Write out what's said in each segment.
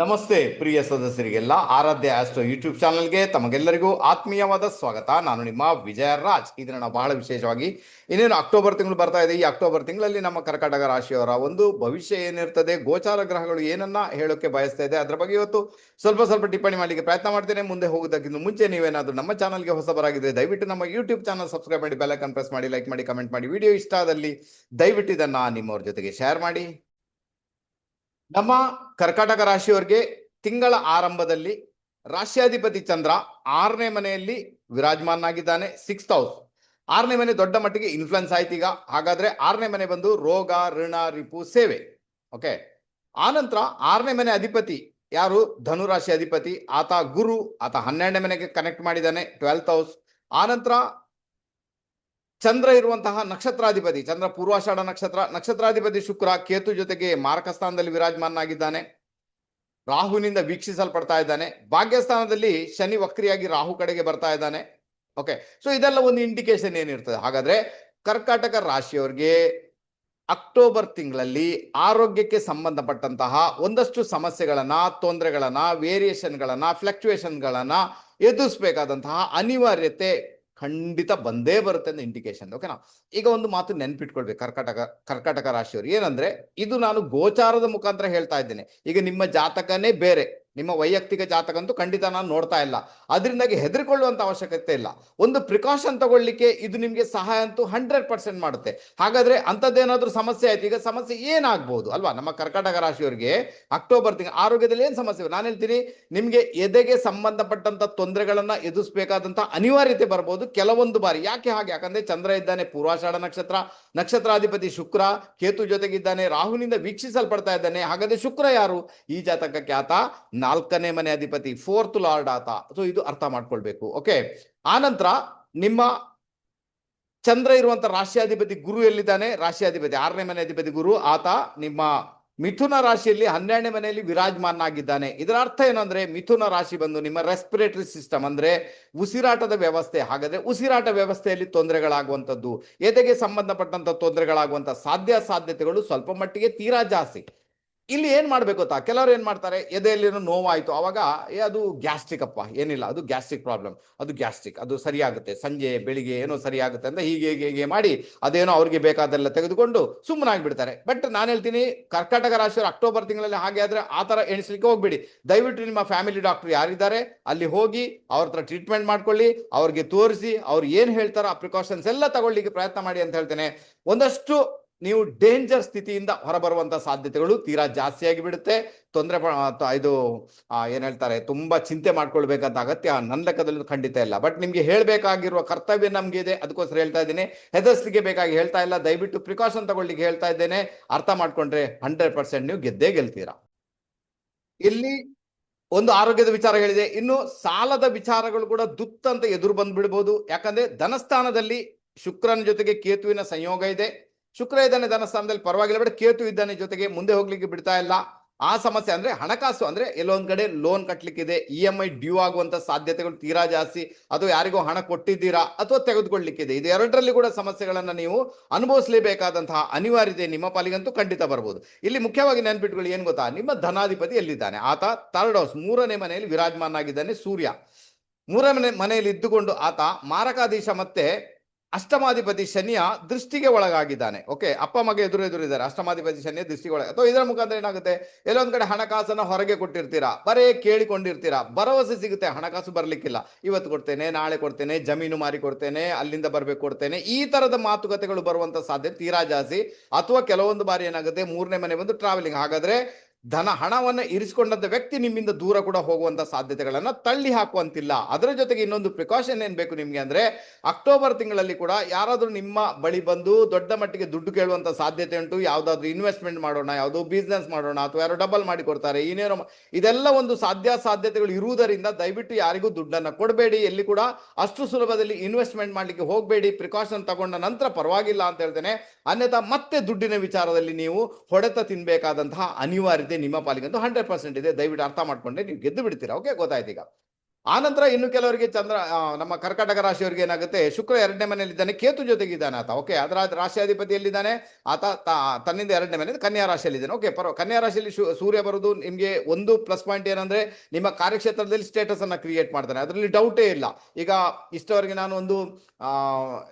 ನಮಸ್ತೆ, ಪ್ರಿಯ ಸದಸ್ಯರಿಗೆಲ್ಲ. ಆರಾಧ್ಯ astro YouTube ಚಾನಲ್ಗೆ ತಮಗೆಲ್ಲರಿಗೂ ಆತ್ಮೀಯವಾದ ಸ್ವಾಗತ. ನಾನು ನಿಮ್ಮ ವಿಜಯ ರಾಜ್. ಇದನ್ನ ಬಹಳ ವಿಶೇಷವಾಗಿ ಇನ್ನೇನು ಅಕ್ಟೋಬರ್ ತಿಂಗಳು ಬರ್ತಾ ಇದೆ. ಈ ಅಕ್ಟೋಬರ್ ತಿಂಗಳಲ್ಲಿ ನಮ್ಮ ಕರ್ಕಾಟಕ ರಾಶಿಯವರ ಒಂದು ಭವಿಷ್ಯ ಏನಿರ್ತದೆ, ಗೋಚಾರ ಗ್ರಹಗಳು ಏನನ್ನ ಹೇಳೋಕೆ ಬಯಸ್ತಾ ಇದೆ, ಅದರ ಬಗ್ಗೆ ಇವತ್ತು ಸ್ವಲ್ಪ ಸ್ವಲ್ಪ ಟಿಪ್ಪಣಿ ಮಾಡಲಿಕ್ಕೆ ಪ್ರಯತ್ನ ಮಾಡ್ತೇನೆ. ಮುಂದೆ ಹೋಗೋದಕ್ಕಿಂತ ಮುಂಚೆ ನೀವೇನಾದರೂ ನಮ್ಮ ಚಾನಲ್ಗೆ ಹೊಸಬರಾಗಿದ್ರೆ ದಯವಿಟ್ಟು ನಮ್ಮ ಯೂಟ್ಯೂಬ್ ಚಾನಲ್ ಸಬ್ಸ್ಕ್ರೈಬ್ ಮಾಡಿ, ಬೆಲ್ ಐಕಾನ್ ಪ್ರೆಸ್ ಮಾಡಿ, ಲೈಕ್ ಮಾಡಿ, ಕಮೆಂಟ್ ಮಾಡಿ. ವಿಡಿಯೋ ಇಷ್ಟ ಆದಲ್ಲಿ ದಯವಿಟ್ಟು ಇದನ್ನ ನಿಮ್ಮವ್ರ ಜೊತೆಗೆ ಶೇರ್ ಮಾಡಿ. ನಮ್ಮ ಕರ್ಕಾಟಕ ರಾಶಿಯವರಿಗೆ ತಿಂಗಳ ಆರಂಭದಲ್ಲಿ ರಾಶ್ಯಾಧಿಪತಿ ಚಂದ್ರ ಆರನೇ ಮನೆಯಲ್ಲಿ ವಿರಾಜಮಾನಾಗಿದ್ದಾನೆ ಸಿಕ್ಸ್ತ್ ಹೌಸ್ ಆರನೇ ಮನೆ ದೊಡ್ಡ ಮಟ್ಟಿಗೆ ಇನ್ಫ್ಲುಯೆನ್ಸ್ ಆಯ್ತು ಈಗ. ಹಾಗಾದ್ರೆ ಆರನೇ ಮನೆ ಬಂದು ರೋಗ, ಋಣ, ರಿಪು, ಸೇವೆ. ಓಕೆ ಆನಂತರ ಆರನೇ ಮನೆ ಅಧಿಪತಿ ಯಾರು? ಧನುರಾಶಿ ಅಧಿಪತಿ. ಆತ ಗುರು, ಆತ ಹನ್ನೆರಡನೇ ಮನೆಗೆ ಕನೆಕ್ಟ್ ಮಾಡಿದ್ದಾನೆ ಟ್ವೆಲ್ತ್ ಹೌಸ್ ಆನಂತರ ಚಂದ್ರ ಇರುವಂತಹ ನಕ್ಷತ್ರಾಧಿಪತಿ, ಚಂದ್ರ ಪೂರ್ವಾಷಾಢ ನಕ್ಷತ್ರ, ನಕ್ಷತ್ರಾಧಿಪತಿ ಶುಕ್ರ ಕೇತು ಜೊತೆಗೆ ಮಾರಕಸ್ಥಾನದಲ್ಲಿ ಸ್ಥಾನದಲ್ಲಿ ರಾಹುನಿಂದ ವೀಕ್ಷಿಸಲ್ಪಡ್ತಾ ಇದ್ದಾನೆ. ಭಾಗ್ಯಸ್ಥಾನದಲ್ಲಿ ಶನಿ ವಕ್ರಿಯಾಗಿ ರಾಹು ಕಡೆಗೆ ಬರ್ತಾ ಇದ್ದಾನೆ. ಓಕೆ ಸೊ ಇದೆಲ್ಲ ಒಂದು ಇಂಡಿಕೇಶನ್ ಏನಿರ್ತದೆ? ಹಾಗಾದ್ರೆ ಕರ್ಕಾಟಕ ರಾಶಿಯವರಿಗೆ ಅಕ್ಟೋಬರ್ ತಿಂಗಳಲ್ಲಿ ಆರೋಗ್ಯಕ್ಕೆ ಸಂಬಂಧಪಟ್ಟಂತಹ ಒಂದಷ್ಟು ಸಮಸ್ಯೆಗಳನ್ನ, ತೊಂದರೆಗಳನ್ನ ವೇರಿಯೇಷನ್ಗಳನ್ನ ಫ್ಲಕ್ಚುಯೇಷನ್ಗಳನ್ನ ಎದುರಿಸಬೇಕಾದಂತಹ ಅನಿವಾರ್ಯತೆ ಖಂಡಿತ ಬಂದೇ ಬರುತ್ತೆ ಅಂತ ಇಂಡಿಕೇಶನ್ ಓಕೆನಾ ಈಗ ಒಂದು ಮಾತು ನೆನ್ಪಿಟ್ಕೊಳ್ಬೇಕು. ಕರ್ಕಾಟಕ ಕರ್ಕಾಟಕ ರಾಶಿಯವರು. ಏನಂದ್ರೆ, ಇದು ನಾನು ಗೋಚಾರದ ಮುಖಾಂತರ ಹೇಳ್ತಾ ಇದ್ದೇನೆ. ಈಗ ನಿಮ್ಮ ಜಾತಕನೇ ಬೇರೆ. ನಿಮ್ಮ ವೈಯಕ್ತಿಕ ಜಾತಕಂತೂ ಖಂಡಿತ ನಾನು ನೋಡ್ತಾ ಇಲ್ಲ. ಅದರಿಂದಾಗಿ ಹೆದರ್ಕೊಳ್ಳುವಂತ ಅವಶ್ಯಕತೆ ಇಲ್ಲ. ಒಂದು ಪ್ರಿಕಾಷನ್ ತಗೊಳ್ಳಿಕ್ಕೆ ಇದು ನಿಮಗೆ ಸಹಾಯ ಅಂತೂ ಹಂಡ್ರೆಡ್ ಪರ್ಸೆಂಟ್ ಮಾಡುತ್ತೆ. ಹಾಗಾದ್ರೆ ಅಂಥದ್ದೇನಾದ್ರೂ ಸಮಸ್ಯೆ ಆಯ್ತು, ಈಗ ಸಮಸ್ಯೆ ಏನಾಗ್ಬೋದು? ಅಲ್ವಾ? ನಮ್ಮ ಕರ್ಕಾಟಕ ರಾಶಿಯವರಿಗೆ ಅಕ್ಟೋಬರ್ ತಿಂಗಳ ಆರೋಗ್ಯದಲ್ಲಿ ಏನು ಸಮಸ್ಯೆ ನಾನು ಹೇಳ್ತೀನಿ ನಿಮಗೆ ಎದೆಗೆ ಸಂಬಂಧಪಟ್ಟಂತ ತೊಂದರೆಗಳನ್ನ ಎದುರಿಸಬೇಕಾದಂಥ ಅನಿವಾರ್ಯತೆ ಬರ್ಬೋದು ಕೆಲವೊಂದು ಬಾರಿ. ಯಾಕೆ ಹಾಗೆ? ಯಾಕಂದ್ರೆ ಚಂದ್ರ ಇದ್ದಾನೆ, ಪೂರ್ವಾಷಾಢ ನಕ್ಷತ್ರ, ನಕ್ಷತ್ರಾಧಿಪತಿ ಶುಕ್ರ, ಕೇತು ಜೊತೆಗಿದ್ದಾನೆ, ರಾಹುನಿಂದ ವೀಕ್ಷಿಸಲ್ಪಡ್ತಾ ಇದ್ದಾನೆ. ಹಾಗಾದ್ರೆ ಶುಕ್ರ ಯಾರು? ಈ ಜಾತಕಕ್ಕೆ ಆತ ನಾಲ್ಕನೇ ಮನೆ ಅಧಿಪತಿ ಫೋರ್ತ್ ಲಾರ್ಡ್ ಆತ. ಸೊ ಇದು ಅರ್ಥ ಮಾಡ್ಕೊಳ್ಬೇಕು. ಓಕೆ ಆನಂತರ ನಿಮ್ಮ ಚಂದ್ರ ಇರುವಂತ ರಾಷ್ಟ್ರಾಧಿಪತಿ ಗುರು ಎಲ್ಲಿದ್ದಾನೆ? ರಾಷ್ಟ್ರಾಧಿಪತಿ, ಆರನೇ ಮನೆ ಅಧಿಪತಿ ಗುರು ಆತ ನಿಮ್ಮ ಮಿಥುನ ರಾಶಿಯಲ್ಲಿ ಹನ್ನೆರಡನೇ ಮನೆಯಲ್ಲಿ ವಿರಾಜಮಾನಾಗಿದ್ದಾನೆ ಇದರ ಅರ್ಥ ಏನಂದ್ರೆ, ಮಿಥುನ ರಾಶಿ ಬಂದು ನಿಮ್ಮ ರೆಸ್ಪಿರೇಟರಿ ಸಿಸ್ಟಮ್ ಅಂದ್ರೆ ಉಸಿರಾಟದ ವ್ಯವಸ್ಥೆ. ಹಾಗಾದ್ರೆ ಉಸಿರಾಟ ವ್ಯವಸ್ಥೆಯಲ್ಲಿ ತೊಂದರೆಗಳಾಗುವಂಥದ್ದು. ಎದೆಗೆ ಸಂಬಂಧಪಟ್ಟಂತ ತೊಂದರೆಗಳಾಗುವಂತ ಸಾಧ್ಯ ಸಾಧ್ಯತೆಗಳು ಸ್ವಲ್ಪ ಮಟ್ಟಿಗೆ ತೀರಾ ಜಾಸ್ತಿ. ಇಲ್ಲಿ ಏನ್ ಮಾಡ್ಬೇಕು ಗೊತ್ತಾ? ಕೆಲವರು ಏನ್ ಮಾಡ್ತಾರೆ? ಎದೆಯಲ್ಲಿನೋ ನೋವಾಯ್ತು. ಅವಾಗ, ಏ, ಅದು ಗ್ಯಾಸ್ಟ್ರಿಕ್ ಅಪ್ಪ. ಏನಿಲ್ಲ, ಅದು ಗ್ಯಾಸ್ಟ್ರಿಕ್ ಪ್ರಾಬ್ಲಮ್. ಅದು ಗ್ಯಾಸ್ಟ್ರಿಕ್. ಅದು ಸರಿಯಾಗುತ್ತೆ. ಸಂಜೆ, ಬೆಳಿಗ್ಗೆ ಏನೋ ಸರಿಯಾಗುತ್ತೆ ಅಂತ ಹೀಗೆ ಹೀಗೆ ಹೀಗೆ ಮಾಡಿ ಅದೇನೋ ಅವ್ರಿಗೆ ಬೇಕಾದೆಲ್ಲ ತೆಗೆದುಕೊಂಡು ಸುಮ್ಮನಾಗಿ ಬಿಡ್ತಾರೆ ಬಟ್ ನಾನು ಹೇಳ್ತೀನಿ ಕರ್ನಾಟಕ ರಾಶಿಯವರು ಅಕ್ಟೋಬರ್ ತಿಂಗಳಲ್ಲಿ ಹಾಗೆ ಆದ್ರೆ ಆ ತರ ಎಣಿಸ್ಲಿಕ್ಕೆ ಹೋಗ್ಬೇಡಿ. ದಯವಿಟ್ಟು ನಿಮ್ಮ ಫ್ಯಾಮಿಲಿ ಡಾಕ್ಟರ್ ಯಾರಿದ್ದಾರೆ, ಅಲ್ಲಿ ಹೋಗಿ ಅವ್ರ ಹತ್ರ ಟ್ರೀಟ್ಮೆಂಟ್ ಮಾಡ್ಕೊಳ್ಳಿ, ಅವ್ರಿಗೆ ತೋರಿಸಿ, ಅವ್ರು ಏನ್ ಹೇಳ್ತಾರೋ ಆ ಪ್ರಿಕಾಷನ್ಸ್ ಎಲ್ಲ ತಗೊಳ್ಳಿಕ್ಕೆ ಪ್ರಯತ್ನ ಮಾಡಿ ಅಂತ ಹೇಳ್ತೇನೆ. ಒಂದಷ್ಟು ನೀವು ಡೇಂಜರ್ ಸ್ಥಿತಿಯಿಂದ ಹೊರಬರುವಂತ ಸಾಧ್ಯತೆಗಳು ತೀರಾ ಜಾಸ್ತಿ ಆಗಿಬಿಡುತ್ತೆ. ತೊಂದರೆ ಇದು ಏನು ಏನ್ ಹೇಳ್ತಾರೆ, ತುಂಬಾ ಚಿಂತೆ ಮಾಡ್ಕೊಳ್ಬೇಕಂತ ಅಗತ್ಯ ನನ್ನ ಲೆಕ್ಕದಲ್ಲಿ ಖಂಡಿತ ಇಲ್ಲ. ಬಟ್ ನಿಮ್ಗೆ ಹೇಳಬೇಕಾಗಿರುವ ಕರ್ತವ್ಯ ನಮ್ಗೆ ಇದೆ ಅದಕ್ಕೋಸ್ಕರ ಹೇಳ್ತಾ ಇದ್ದೀನಿ. ಹೆದರ್ಸ್ಲಿಕ್ಕೆ ಬೇಕಾಗಿ ಹೇಳ್ತಾ ಇಲ್ಲ, ದಯವಿಟ್ಟು ಪ್ರಿಕಾಷನ್ ತಗೊಳ್ಳಿಕ್ಕೆ ಹೇಳ್ತಾ ಇದ್ದೇನೆ. ಅರ್ಥ ಮಾಡ್ಕೊಂಡ್ರೆ ಹಂಡ್ರೆಡ್ ಪರ್ಸೆಂಟ್ ನೀವು ಗೆದ್ದೇ ಗೆಲ್ತೀರಾ. ಇಲ್ಲಿ ಒಂದು ಆರೋಗ್ಯದ ವಿಚಾರ ಹೇಳಿದೆ. ಇನ್ನು ಸಾಲದ ವಿಚಾರಗಳು ಕೂಡ ದುತ್ತಂತ ಎದುರು ಬಂದ್ಬಿಡ್ಬೋದು. ಯಾಕಂದ್ರೆ ಧನಸ್ಥಾನದಲ್ಲಿ ಶುಕ್ರನ ಜೊತೆಗೆ ಕೇತುವಿನ ಸಂಯೋಗ ಇದೆ. ಶುಕ್ರ ಇದ್ದಾನೆ ಧನಸ್ಥಾನದಲ್ಲಿ ಪರವಾಗಿಲ್ಲ ಬಟ್ ಕೇತು ಇದ್ದಾನೆ ಜೊತೆಗೆ ಮುಂದೆ ಹೋಗ್ಲಿಕ್ಕೆ ಬಿಡ್ತಾ ಇಲ್ಲ. ಆ ಸಮಸ್ಯೆ ಅಂದ್ರೆ ಹಣಕಾಸು ಅಂದ್ರೆ ಎಲ್ಲೊಂದ್ ಕಡೆ ಲೋನ್ ಕಟ್ಲಿಕ್ಕಿದೆ. ಇ ಎಂ ಐ ಡ್ಯೂ ಆಗುವಂತ ಸಾಧ್ಯತೆಗಳು ತೀರಾ ಜಾಸ್ತಿ. ಅದು ಯಾರಿಗೋ ಹಣ ಕೊಟ್ಟಿದ್ದೀರಾ ಅಥವಾ ತೆಗೆದುಕೊಳ್ಳಿಕ್ಕಿದೆ. ಇದು ಎರಡರಲ್ಲಿ ಕೂಡ ಸಮಸ್ಯೆಗಳನ್ನ ನೀವು ಅನುಭವಿಸಲೇಬೇಕಾದಂತಹ ಅನಿವಾರ್ಯತೆ ನಿಮ್ಮ ಪಾಲಿಗಂತೂ ಖಂಡಿತ ಬರ್ಬೋದು. ಇಲ್ಲಿ ಮುಖ್ಯವಾಗಿ ನೆನ್ಪಿಟ್ಕೊಳ್ಳಿ, ಏನ್ ಗೊತ್ತಾ? ನಿಮ್ಮ ಧನಾಧಿಪತಿ ಎಲ್ಲಿದ್ದಾನೆ? ಆತ ಥರ್ಡ್ ಹೌಸ್, ಮೂರನೇ ಮನೆಯಲ್ಲಿ ವಿರಾಜಮಾನಾಗಿದ್ದಾನೆ ಸೂರ್ಯ. ಮೂರನೇ ಮನೆಯಲ್ಲಿ ಇದ್ದುಕೊಂಡು ಆತ ಮಾರಕಾಧೀಶ ಮತ್ತೆ ಅಷ್ಟಮಾಧಿಪತಿ ಶನಿಯ ದೃಷ್ಟಿಗೆ ಒಳಗಾಗಿದ್ದಾನೆ. ಓಕೆ, ಅಪ್ಪ, ಮಗ, ಎದುರು, ಎದುರಿದ್ದಾರೆ. ಅಷ್ಟಮಾಧಿಪತಿ ಶನಿಯ ದೃಷ್ಟಿಗೆ ಒಳಗ. ಅಥವಾ ಇದರ ಮುಖಾಂತರ ಏನಾಗುತ್ತೆ? ಎಲ್ಲೊಂದ್ ಕಡೆ ಹಣಕಾಸನ್ನ ಹೊರಗೆ ಕೊಟ್ಟಿರ್ತೀರಾ? ಬರೇ ಕೇಳಿಕೊಂಡಿರ್ತೀರಾ? ಭರವಸೆ ಸಿಗುತ್ತೆ. ಹಣಕಾಸು ಬರ್ಲಿಕ್ಕಿಲ್ಲ. ಇವತ್ತು ಕೊಡ್ತೇನೆ, ನಾಳೆ ಕೊಡ್ತೇನೆ, ಜಮೀನು ಮಾರಿ ಕೊಡ್ತೇನೆ, ಅಲ್ಲಿಂದ ಬರ್ಬೇಕು ಕೊಡ್ತೇನೆ. ಈ ತರದ ಮಾತುಕತೆಗಳು ಬರುವಂತ ಸಾಧ್ಯತೆ ತೀರಾ ಜಾಸ್ತಿ. ಅಥವಾ ಕೆಲವೊಂದು ಬಾರಿ ಏನಾಗುತ್ತೆ? ಮೂರನೇ ಮನೆ ಬಂದು ಟ್ರಾವೆಲಿಂಗ್ ಹಾಗಾದ್ರೆ ಧನ ಹಣವನ್ನು ಇರಿಸಿಕೊಂಡಂತ ವ್ಯಕ್ತಿ ನಿಮ್ಮಿಂದ ದೂರ ಕೂಡ ಹೋಗುವಂತ ಸಾಧ್ಯತೆಗಳನ್ನ ತಳ್ಳಿ ಹಾಕುವಂತಿಲ್ಲ. ಅದರ ಜೊತೆಗೆ ಇನ್ನೊಂದು ಪ್ರಿಕಾಷನ್ ಏನ್ ಬೇಕು ನಿಮ್ಗೆ ಅಂದ್ರೆ, ಅಕ್ಟೋಬರ್ ತಿಂಗಳಲ್ಲಿ ಕೂಡ ಯಾರಾದ್ರೂ ನಿಮ್ಮ ಬಳಿ ಬಂದು ದೊಡ್ಡ ಮಟ್ಟಿಗೆ ದುಡ್ಡು ಕೇಳುವಂತ ಸಾಧ್ಯತೆ ಉಂಟು. ಯಾವ್ದಾದ್ರು ಇನ್ವೆಸ್ಟ್ಮೆಂಟ್ ಮಾಡೋಣ, ಯಾವುದೋ ಬಿಸ್ನೆಸ್ ಮಾಡೋಣ ಅಥವಾ ಯಾರೋ ಡಬಲ್ ಮಾಡಿ ಕೊಡ್ತಾರೆ, ಏನೇನೋ ಇದೆಲ್ಲ ಒಂದು ಸಾಧ್ಯ ಸಾಧ್ಯತೆಗಳು ಇರುವುದರಿಂದ ದಯವಿಟ್ಟು ಯಾರಿಗೂ ದುಡ್ಡನ್ನ ಕೊಡಬೇಡಿ. ಎಲ್ಲಿ ಕೂಡ ಅಷ್ಟು ಸುಲಭದಲ್ಲಿ ಇನ್ವೆಸ್ಟ್ಮೆಂಟ್ ಮಾಡ್ಲಿಕ್ಕೆ ಹೋಗಬೇಡಿ. ಪ್ರಿಕಾಷನ್ ತಗೊಂಡ ನಂತರ ಪರವಾಗಿಲ್ಲ ಅಂತ ಹೇಳ್ತೇನೆ. ಅನ್ಯಥಾ ಮತ್ತೆ ದುಡ್ಡಿನ ವಿಚಾರದಲ್ಲಿ ನೀವು ಹೊಡೆತ ತಿನ್ಬೇಕಾದಂತಹ ಅನಿವಾರ್ಯತೆ ನಿಮ್ಮ ಪಾಲಿಗಂತೂ ಹಂಡ್ರೆಡ್ ಪರ್ಸೆಂಟ್ ಇದೆ. ದಯವಿಟ್ಟು ಅರ್ಥ ಮಾಡ್ಕೊಂಡೆ. ನೀವು ಗೆದ್ದು ಬಿಡ್ತೀರಾ? ಓಕೆ ಗೊತ್ತಾಯ್ತು ಈಗ. ಆನಂತರ ಇನ್ನು ಕೆಲವರಿಗೆ ಚಂದ್ರ ನಮ್ಮ ಕರ್ಕಾಟಕ ರಾಶಿಯವರಿಗೆ ಏನಾಗುತ್ತೆ? ಶುಕ್ರ ಎರಡನೇ ಮನೆಯಲ್ಲಿದ್ದಾನೆ, ಕೇತು ಜೊತೆಗಿದ್ದಾನೆ ಆತ. ಓಕೆ, ಅದರ ರಾಶಿಯಾಧಿಪತಿಯಲ್ಲಿದ್ದಾನೆ, ಆತ ತನ್ನಿಂದ ಎರಡನೇ ಮನೆ ಕನ್ಯಾ ರಾಶಿಯಲ್ಲಿದ್ದಾನೆ. ಓಕೆ ಪರ ಕನ್ಯಾ ರಾಶಿಯಲ್ಲಿ ಸೂರ್ಯ ಬರೋದು ನಿಮಗೆ ಒಂದು ಪ್ಲಸ್ ಪಾಯಿಂಟ್ ಏನಂದ್ರೆ ನಿಮ್ಮ ಕಾರ್ಯಕ್ಷೇತ್ರದಲ್ಲಿ ಸ್ಟೇಟಸ್ ಅನ್ನ ಕ್ರಿಯೇಟ್ ಮಾಡ್ತಾನೆ. ಅದರಲ್ಲಿ ಡೌಟೇ ಇಲ್ಲ. ಈಗ ಇಷ್ಟವರೆಗೆ ನಾನು ಒಂದು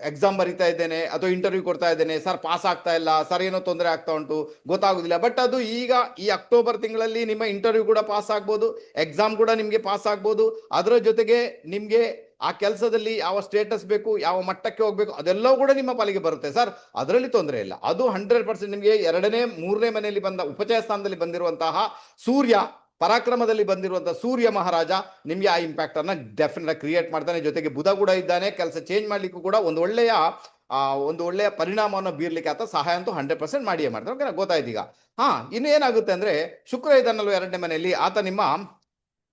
ಎಕ್ಸಾಮ್ ಬರಿತಾ ಇದ್ದೇನೆ, ಅಥವಾ ಇಂಟರ್ವ್ಯೂ ಕೊಡ್ತಾ ಇದ್ದೇನೆ, ಸರ್ ಪಾಸ್ ಆಗ್ತಾ ಇಲ್ಲ, ಸರ್ ಏನೋ ತೊಂದರೆ ಆಗ್ತಾ ಉಂಟು, ಗೊತ್ತಾಗುದಿಲ್ಲ. ಬಟ್ ಅದು ಈಗ ಈ ಅಕ್ಟೋಬರ್ ತಿಂಗಳಲ್ಲಿ ನಿಮ್ಮ ಇಂಟರ್ವ್ಯೂ ಕೂಡ ಪಾಸ್ ಆಗ್ಬೋದು ಎಕ್ಸಾಮ್ ಕೂಡ ನಿಮಗೆ ಪಾಸ್ ಆಗ್ಬೋದು. ಅದರ ಜೊತೆಗೆ ನಿಮಗೆ ಆ ಕೆಲಸದಲ್ಲಿ ಯಾವ ಸ್ಟೇಟಸ್ ಬೇಕು, ಯಾವ ಮಟ್ಟಕ್ಕೆ ಹೋಗಬೇಕು, ಅದೆಲ್ಲವೂ ಕೂಡ ನಿಮ್ಮ ಪಾಲಿಗೆ ಬರುತ್ತೆ ಸರ್. ಅದರಲ್ಲಿ ತೊಂದರೆ ಇಲ್ಲ. ಅದು ಹಂಡ್ರೆಡ್ ಪರ್ಸೆಂಟ್ ನಿಮಗೆ ಎರಡನೇ, ಮೂರನೇ ಮನೆಯಲ್ಲಿ ಬಂದ ಉಪಚಯ ಸ್ಥಾನದಲ್ಲಿ ಬಂದಿರುವಂತಹ ಸೂರ್ಯ, ಪರಾಕ್ರಮದಲ್ಲಿ ಬಂದಿರುವಂತಹ ಸೂರ್ಯ ಮಹಾರಾಜ ನಿಮಗೆ ಆ ಇಂಪ್ಯಾಕ್ಟ್ ಅನ್ನ ಡೆಫಿನೆಟ್ ಕ್ರಿಯೇಟ್ ಮಾಡ್ತಾನೆ. ಜೊತೆಗೆ ಬುಧ ಕೂಡ ಇದ್ದಾನೆ. ಕೆಲಸ ಚೇಂಜ್ ಮಾಡ್ಲಿಕ್ಕೂ ಕೂಡ ಒಂದು ಒಳ್ಳೆಯ ಒಂದು ಒಳ್ಳೆಯ ಪರಿಣಾಮವನ್ನು ಬೀರ್ಲಿಕ್ಕೆ ಆತ ಸಹಾಯ ಅಂತೂ ಹಂಡ್ರೆಡ್ ಪರ್ಸೆಂಟ್ ಮಾಡಿಯೇ ಮಾಡ್ತಾನೆ. ಗೊತ್ತಾಯ್ತು ಈಗ. ಹಾ, ಇನ್ನು ಏನಾಗುತ್ತೆ ಅಂದ್ರೆ ಶುಕ್ರ ಇದ್ದಾನಲ್ವ ಎರಡನೇ ಮನೆಯಲ್ಲಿ, ಆತ ನಿಮ್ಮ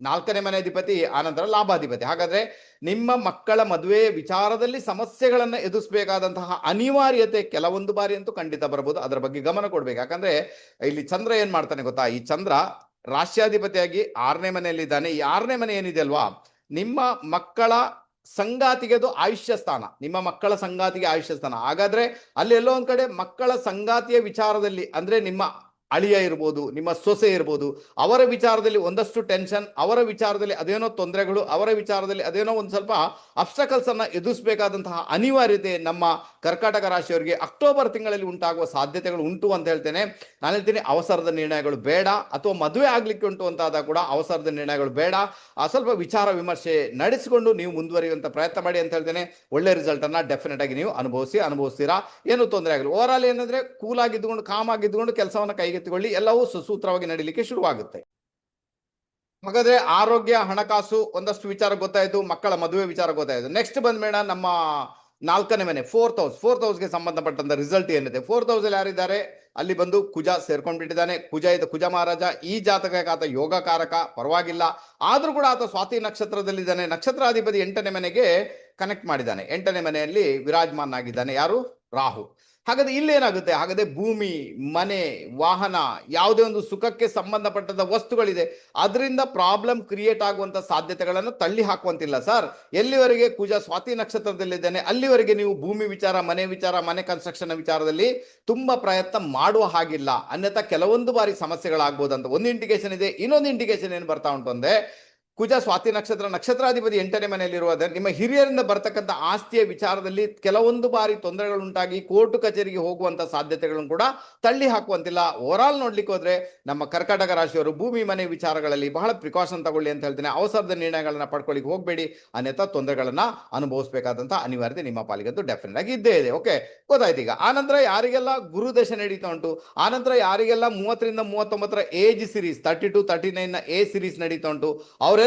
ನಾಲ್ಕನೇ ಮನೆ ಅಧಿಪತಿ ಆನಂತರ ಲಾಭಾಧಿಪತಿ. ಹಾಗಾದ್ರೆ ನಿಮ್ಮ ಮಕ್ಕಳ ಮದುವೆ ವಿಚಾರದಲ್ಲಿ ಸಮಸ್ಯೆಗಳನ್ನು ಎದುರಿಸಬೇಕಾದಂತಹ ಅನಿವಾರ್ಯತೆ ಕೆಲವೊಂದು ಬಾರಿ ಅಂತೂ ಖಂಡಿತ ಬರಬಹುದು ಅದರ ಬಗ್ಗೆ ಗಮನ ಕೊಡ್ಬೇಕು. ಯಾಕಂದ್ರೆ ಇಲ್ಲಿ ಚಂದ್ರ ಏನ್ ಮಾಡ್ತಾನೆ ಗೊತ್ತಾ? ಈ ಚಂದ್ರ ರಾಷ್ಟ್ರಾಧಿಪತಿಯಾಗಿ ಆರನೇ ಮನೆಯಲ್ಲಿದ್ದಾನೆ. ಈ ಆರನೇ ಮನೆ ಏನಿದೆ ಅಲ್ವಾ? ನಿಮ್ಮ ಮಕ್ಕಳ ಸಂಗಾತಿಗೆ ಅದು ಆಯುಷ್ಯ ಸ್ಥಾನ. ನಿಮ್ಮ ಮಕ್ಕಳ ಸಂಗಾತಿಗೆ ಆಯುಷ್ಯ ಸ್ಥಾನ. ಹಾಗಾದ್ರೆ ಅಲ್ಲಿ ಎಲ್ಲೋ ಒಂದ್ ಕಡೆ ಮಕ್ಕಳ ಸಂಗಾತಿಯ ವಿಚಾರದಲ್ಲಿ ಅಂದ್ರೆ ನಿಮ್ಮ ಅಳಿಯ ಇರ್ಬೋದು, ನಿಮ್ಮ ಸೊಸೆ ಇರ್ಬೋದು, ಅವರ ವಿಚಾರದಲ್ಲಿ ಒಂದಷ್ಟು ಟೆನ್ಷನ್ ಅವರ ವಿಚಾರದಲ್ಲಿ ಅದೇನೋ ತೊಂದರೆಗಳು, ಅವರ ವಿಚಾರದಲ್ಲಿ ಅದೇನೋ ಒಂದು ಸ್ವಲ್ಪ ಅಬ್ಸ್ಟಕಲ್ಸ್ ಅನ್ನ ಎದುರಿಸಬೇಕಾದಂತಹ ಅನಿವಾರ್ಯತೆ ನಮ್ಮ ಕರ್ಕಾಟಕ ರಾಶಿಯವರಿಗೆ ಅಕ್ಟೋಬರ್ ತಿಂಗಳಲ್ಲಿ ಉಂಟಾಗುವ ಸಾಧ್ಯತೆಗಳು ಉಂಟು ಅಂತ ಹೇಳ್ತೇನೆ. ನಾನು ಹೇಳ್ತೀನಿ ಅವಸರದ ನಿರ್ಣಯಗಳು ಬೇಡ, ಅಥವಾ ಮದುವೆ ಆಗ್ಲಿಕ್ಕೆ ಉಂಟು ಅಂತಾದಾಗ ಕೂಡ ಅವಸರದ ನಿರ್ಣಯಗಳು ಬೇಡ. ಸ್ವಲ್ಪ ವಿಚಾರ ವಿಮರ್ಶೆ ನಡೆಸಿಕೊಂಡು ನೀವು ಮುಂದುವರಿಯುವಂತ ಪ್ರಯತ್ನ ಮಾಡಿ ಅಂತ ಹೇಳ್ತೇನೆ. ಒಳ್ಳೆ ರಿಸಲ್ಟ್ ಅನ್ನ ಡೆಫಿನೆಟ್ ಆಗಿ ನೀವು ಅನುಭವಿಸಿ, ಅನುಭವಿಸ್ತೀರಾ? ಏನು ತೊಂದರೆ ಆಗಲಿ ಓವರ್ ಆಲ್ ಏನಂದ್ರೆ ಕೂಲ್ ಆಗಿದ್ದುಕೊಂಡು ಕಾಮ್ ಆಗಿದ್ದುಕೊಂಡು ಕೆಲಸವನ್ನ ಕೈಗೆತ್ತಿಕೊಳ್ಳಿ ಎಲ್ಲವೂ ಸುಸೂತ್ರವಾಗಿ ನಡೀಲಿಕ್ಕೆ ಶುರುವಾಗುತ್ತೆ. ಹಾಗಾದ್ರೆ ಆರೋಗ್ಯ, ಹಣಕಾಸು, ಒಂದಷ್ಟು ವಿಚಾರ ಗೊತ್ತಾಯ್ತು, ಮಕ್ಕಳ ಮದುವೆ ವಿಚಾರ ಗೊತ್ತಾಯ್ತು. ನೆಕ್ಸ್ಟ್ ಬಂದ್ಮೇಡ ನಮ್ಮ ನಾಲ್ಕನೇ ಮನೆ ಫೋರ್ತ್ ಹೌಸ್ ಫೋರ್ತ್ ಹೌಸ್ಗೆ ಸಂಬಂಧಪಟ್ಟಂತ ರಿಸಲ್ಟ್ ಏನಿದೆ? ಫೋರ್ತ್ ಹೌಸ್ ಅಲ್ಲಿ ಯಾರಿದ್ದಾರೆ? ಅಲ್ಲಿ ಬಂದು ಕುಜ ಸೇರ್ಕೊಂಡ್ಬಿಟ್ಟಿದ್ದಾನೆ. ಕುಜ ಇದು ಕುಜ ಮಹಾರಾಜ, ಈ ಆತ ಯೋಗಕಾರಕ, ಪರವಾಗಿಲ್ಲ. ಆದ್ರೂ ಕೂಡ ಆತ ಸ್ವಾತಿ ನಕ್ಷತ್ರದಲ್ಲಿದ್ದಾನೆ. ನಕ್ಷತ್ರಾಧಿಪತಿ ಎಂಟನೇ ಮನೆಗೆ ಕನೆಕ್ಟ್ ಮಾಡಿದ್ದಾನೆ. ಎಂಟನೇ ಮನೆಯಲ್ಲಿ ವಿರಾಜಮಾನ್ ಆಗಿದ್ದಾನೆ ಯಾರು? ರಾಹು. ಹಾಗಾದ್ರೆ ಇಲ್ಲೇನಾಗುತ್ತೆ ಹಾಗಾದ್ರೆ ಭೂಮಿ, ಮನೆ, ವಾಹನ ಯಾವುದೇ ಒಂದು ಸುಖಕ್ಕೆ ಸಂಬಂಧಪಟ್ಟದ ವಸ್ತುಗಳಿದೆ. ಅದರಿಂದ ಪ್ರಾಬ್ಲಮ್ ಕ್ರಿಯೇಟ್ ಆಗುವಂತ ಸಾಧ್ಯತೆಗಳನ್ನು ತಳ್ಳಿ ಹಾಕುವಂತಿಲ್ಲ ಸರ್ ಎಲ್ಲಿವರೆಗೆ ಕುಜ ಸ್ವಾತಿ ನಕ್ಷತ್ರದಲ್ಲಿದ್ದೇನೆ, ಅಲ್ಲಿವರೆಗೆ ನೀವು ಭೂಮಿ ವಿಚಾರ, ಮನೆ ವಿಚಾರ, ಮನೆ ಕನ್ಸ್ಟ್ರಕ್ಷನ್ ವಿಚಾರದಲ್ಲಿ ತುಂಬಾ ಪ್ರಯತ್ನ ಮಾಡುವ ಹಾಗಿಲ್ಲ. ಅನ್ಯಥಾ ಕೆಲವೊಂದು ಬಾರಿ ಸಮಸ್ಯೆಗಳಾಗ್ಬೋದು ಅಂತ ಒಂದು ಇಂಡಿಕೇಶನ್ ಇದೆ, ಇನ್ನೊಂದು ಇಂಡಿಕೇಶನ್ ಏನು ಬರ್ತಾ ಉಂಟು ಅಂದ್ರೆ ಕುಜ, ಸ್ವಾತಿ ನಕ್ಷತ್ರ, ನಕ್ಷತ್ರಾಧಿಪತಿ ಎಂಟನೇ ಮನೆಯಲ್ಲಿರುವುದರಿಂದ ನಿಮ್ಮ ಹಿರಿಯರಿಂದ ಬರ್ತಕ್ಕಂಥ ಆಸ್ತಿಯ ವಿಚಾರದಲ್ಲಿ ಕೆಲವೊಂದು ಬಾರಿ ತೊಂದರೆಗಳುಂಟಾಗಿ ಕೋರ್ಟು ಕಚೇರಿಗೆ ಹೋಗುವಂತ ಸಾಧ್ಯತೆಗಳನ್ನು ಕೂಡ ತಳ್ಳಿ ಹಾಕುವಂತಿಲ್ಲ. ಓವರಾಲ್ ನೋಡ್ಲಿಕ್ಕೆ ಹೋದ್ರೆ ನಮ್ಮ ಕರ್ಕಾಟಕ ರಾಶಿಯವರು ಭೂಮಿ, ಮನೆ ವಿಚಾರಗಳಲ್ಲಿ ಬಹಳ ಪ್ರಿಕಾಷನ್ ತಗೊಳ್ಳಿ ಅಂತ ಹೇಳ್ತೇನೆ. ಅವಸರದ ನಿರ್ಣಯಗಳನ್ನ ಪಡ್ಕೊಳ್ಳಿಕ್ಕೆ ಹೋಗಬೇಡಿ. ಅನ್ಯಥಾ ತೊಂದರೆಗಳನ್ನ ಅನುಭವಿಸಬೇಕಾದಂತ ಅನಿವಾರ್ಯತೆ ನಿಮ್ಮ ಪಾಲಿಗಂತೂ ಡೆಫಿನೆಟ್ ಆಗಿ ಇದ್ದೇ ಇದೆ. ಓಕೆ ಗೊತ್ತಾಯ್ತು ಈಗ. ಆನಂತರ ಯಾರಿಗೆಲ್ಲ ಗುರು ದಶೆ ನಡೀತಾ ಉಂಟು? ಆನಂತರ ಯಾರಿಗೆಲ್ಲ ಮೂವತ್ತರಿಂದ ಮೂವತ್ತೊಂಬತ್ತರ age series thirty to thirty ನೈನ್ನ A series ನಡೀತಾ ಉಂಟು?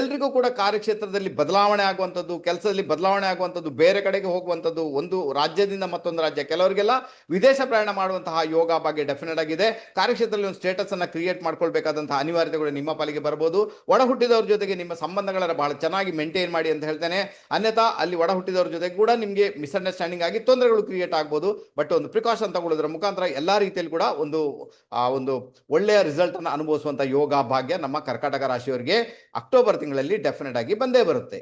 ಅವರೆಲ್ಲರಿಗೂ ಕೂಡ ಕಾರ್ಯಕ್ಷೇತ್ರದಲ್ಲಿ ಬದಲಾವಣೆ ಆಗುವಂಥದ್ದು, ಕೆಲಸದಲ್ಲಿ ಬದಲಾವಣೆ ಆಗುವಂಥದ್ದು, ಬೇರೆ ಕಡೆಗೆ ಹೋಗುವಂಥದ್ದು, ಒಂದು ರಾಜ್ಯದಿಂದ ಮತ್ತೊಂದು ರಾಜ್ಯ. ಕೆಲವರಿಗೆಲ್ಲ ವಿದೇಶ ಪ್ರಯಾಣ ಮಾಡುವಂತಹ ಯೋಗ ಬಗ್ಗೆ ಡೆಫಿನೆಟ್ ಆಗಿದೆ. ಕಾರ್ಯಕ್ಷೇತ್ರದಲ್ಲಿ ಒಂದು ಸ್ಟೇಟಸ್ ಅನ್ನ ಕ್ರಿಯೇಟ್ ಮಾಡ್ಕೊಳ್ಬೇಕಾದಂತಹ ಅನಿವಾರ್ಯತೆಗಳು ನಿಮ್ಮ ಪಾಲಿಗೆ ಬರಬಹುದು ಒಡ ಹುಟ್ಟಿದವ್ರ ಜೊತೆಗೆ ನಿಮ್ಮ ಸಂಬಂಧಗಳನ್ನ ಬಹಳ ಚೆನ್ನಾಗಿ ಮೇಂಟೈನ್ ಮಾಡಿ ಅಂತ ಹೇಳ್ತೇನೆ. ಅನ್ಯಥಾ, ಅಲ್ಲಿ ಒಡ ಹುಟ್ಟಿದವ್ರ ಜೊತೆಗೆ ಕೂಡ ನಿಮಗೆ ಮಿಸ್ಅಂಡರ್ಸ್ಟ್ಯಾಂಡಿಂಗ್ ಆಗಿ ತೊಂದರೆಗಳು ಕ್ರಿಯೇಟ್ ಆಗ್ಬೋದು. ಬಟ್ ಒಂದು ಪ್ರಿಕಾಷನ್ ತಗೊಳ್ಳೋದ್ರ ಮುಖಾಂತರ ಎಲ್ಲಾ ರೀತಿಯಲ್ಲಿ ಕೂಡ ಒಂದು ಒಂದು ಒಳ್ಳೆಯ ರಿಸಲ್ಟ್ ಅನ್ನು ಅನುಭವಿಸುವಂತ ಯೋಗ ಭಾಗ್ಯ ನಮ್ಮ ಕರ್ಕಾಟಕ ರಾಶಿಯವರಿಗೆ ಅಕ್ಟೋಬರ್ ತಿಂಗಳಲ್ಲಿ ಡೆಫಿನೆಟ್ ಆಗಿ ಬಂದೇ ಬರುತ್ತೆ.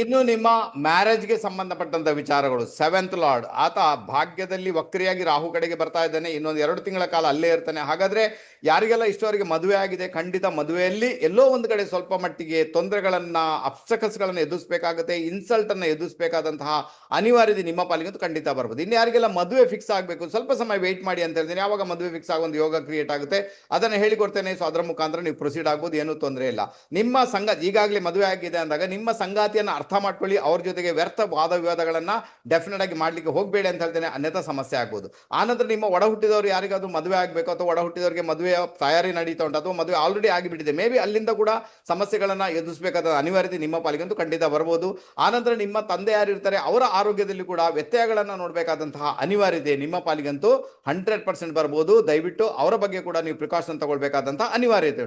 ಇನ್ನು ನಿಮ್ಮ ಮ್ಯಾರೇಜ್ಗೆ ಸಂಬಂಧಪಟ್ಟಂತ ವಿಚಾರಗಳು. ಸೆವೆಂತ್ ಲಾರ್ಡ್ ಆತ ಭಾಗ್ಯದಲ್ಲಿ ವಕ್ರಿಯಾಗಿ ರಾಹು ಕಡೆಗೆ ಬರ್ತಾ ಇದ್ದಾನೆ. ಇನ್ನೊಂದು ಎರಡು ತಿಂಗಳ ಕಾಲ ಅಲ್ಲೇ ಇರ್ತಾನೆ. ಹಾಗಾದ್ರೆ ಯಾರಿಗೆಲ್ಲ ಇಷ್ಟವರೆಗೆ ಮದುವೆ ಆಗಿದೆ? ಖಂಡಿತ ಮದುವೆಯಲ್ಲಿ ಎಲ್ಲೋ ಒಂದು ಕಡೆ ಸ್ವಲ್ಪ ಮಟ್ಟಿಗೆ ತೊಂದರೆಗಳನ್ನ, ಅಪ್ಸಕಸ್ಗಳನ್ನು ಎದುರಿಸಬೇಕಾಗುತ್ತೆ ಇನ್ಸಲ್ಟ್ ಅನ್ನ ಎದುರಿಸಬೇಕಾದಂತಹ ಅನಿವಾರ್ಯತೆ ನಿಮ್ಮ ಪಾಲಿಗಂತೂ ಖಂಡಿತ ಬರ್ಬೋದು. ಇನ್ನು ಯಾರಿಗೆಲ್ಲ ಮದುವೆ ಫಿಕ್ಸ್ ಆಗಬೇಕು? ಸ್ವಲ್ಪ ಸಮಯ ವೆಯ್ಟ್ ಮಾಡಿ ಅಂತ ಹೇಳ್ತೀನಿ. ಯಾವಾಗ ಮದುವೆ ಫಿಕ್ಸ್ ಆಗೋ ಒಂದು ಯೋಗ ಕ್ರಿಯೇಟ್ ಆಗುತ್ತೆ. ಅದನ್ನು ಹೇಳಿಕೊಡ್ತೇನೆ. ಸೊ ಅದರ ಮುಖಾಂತರ ನೀವು ಪ್ರೊಸೀಡ್ ಆಗ್ಬೋದು. ಏನೂ ತೊಂದರೆ ಇಲ್ಲ. ನಿಮ್ಮ ಸಂಗ ಈಗಾಗಲೇ ಮದುವೆ ಆಗಿದೆ ಅಂದಾಗ ನಿಮ್ಮ ಸಂಗಾತಿಯನ್ನ ಅರ್ಥ ಮಾಡ್ಕೊಳ್ಳಿ, ಅವ್ರ ಜೊತೆಗೆ ವ್ಯರ್ಥ ವಾದ ವಿವಾದಗಳನ್ನ ಡೆಫಿನೆಟ್ ಆಗಿ ಮಾಡ್ಲಿಕ್ಕೆ ಹೋಗಬೇಡಿ ಅಂತ ಹೇಳ್ತೇನೆ, ಅನ್ಯಥಾ ಸಮಸ್ಯೆ ಆಗ್ಬೋದು. ಆನಂತರ ನಿಮ್ಮ ಒಡ ಹುಟ್ಟಿದವರು ಯಾರಿಗಾದ್ರೂ ಮದುವೆ ಆಗಬೇಕು ಅಥವಾ ಒಡ ಹುಟ್ಟಿದವರಿಗೆ ಮದುವೆ ತಯಾರಿ ನಡೀತಾ ಉಂಟು ಅಥವಾ ಮದುವೆ ಆಲ್ರೆಡಿ ಆಗಿಬಿಟ್ಟಿದೆ ಮೇ ಬಿ ಅಲ್ಲಿಂದ ಕೂಡ ಸಮಸ್ಯೆಗಳನ್ನ ಎದುರಿಸಬೇಕಾದ ಅನಿವಾರ್ಯತೆ ನಿಮ್ಮ ಪಾಲಿಗಂತೂ ಖಂಡಿತ ಬರ್ಬೋದು. ಆನಂತರ ನಿಮ್ಮ ತಂದೆ ಯಾರು ಇರ್ತಾರೆ, ಅವರ ಆರೋಗ್ಯದಲ್ಲಿ ಕೂಡ ವ್ಯತ್ಯಯಗಳನ್ನ ನೋಡಬೇಕಾದಂತಹ ಅನಿವಾರ್ಯತೆ ನಿಮ್ಮ ಪಾಲಿಗಂತೂ ಹಂಡ್ರೆಡ್ ಪರ್ಸೆಂಟ್ ಬರ್ಬೋದು. ದಯವಿಟ್ಟು ಅವರ ಬಗ್ಗೆ ಕೂಡ ನೀವು ಪ್ರಿಕಾಷನ್ ತಗೊಳ್ಬೇಕಾದಂತಹ ಅನಿವಾರ್ಯತೆ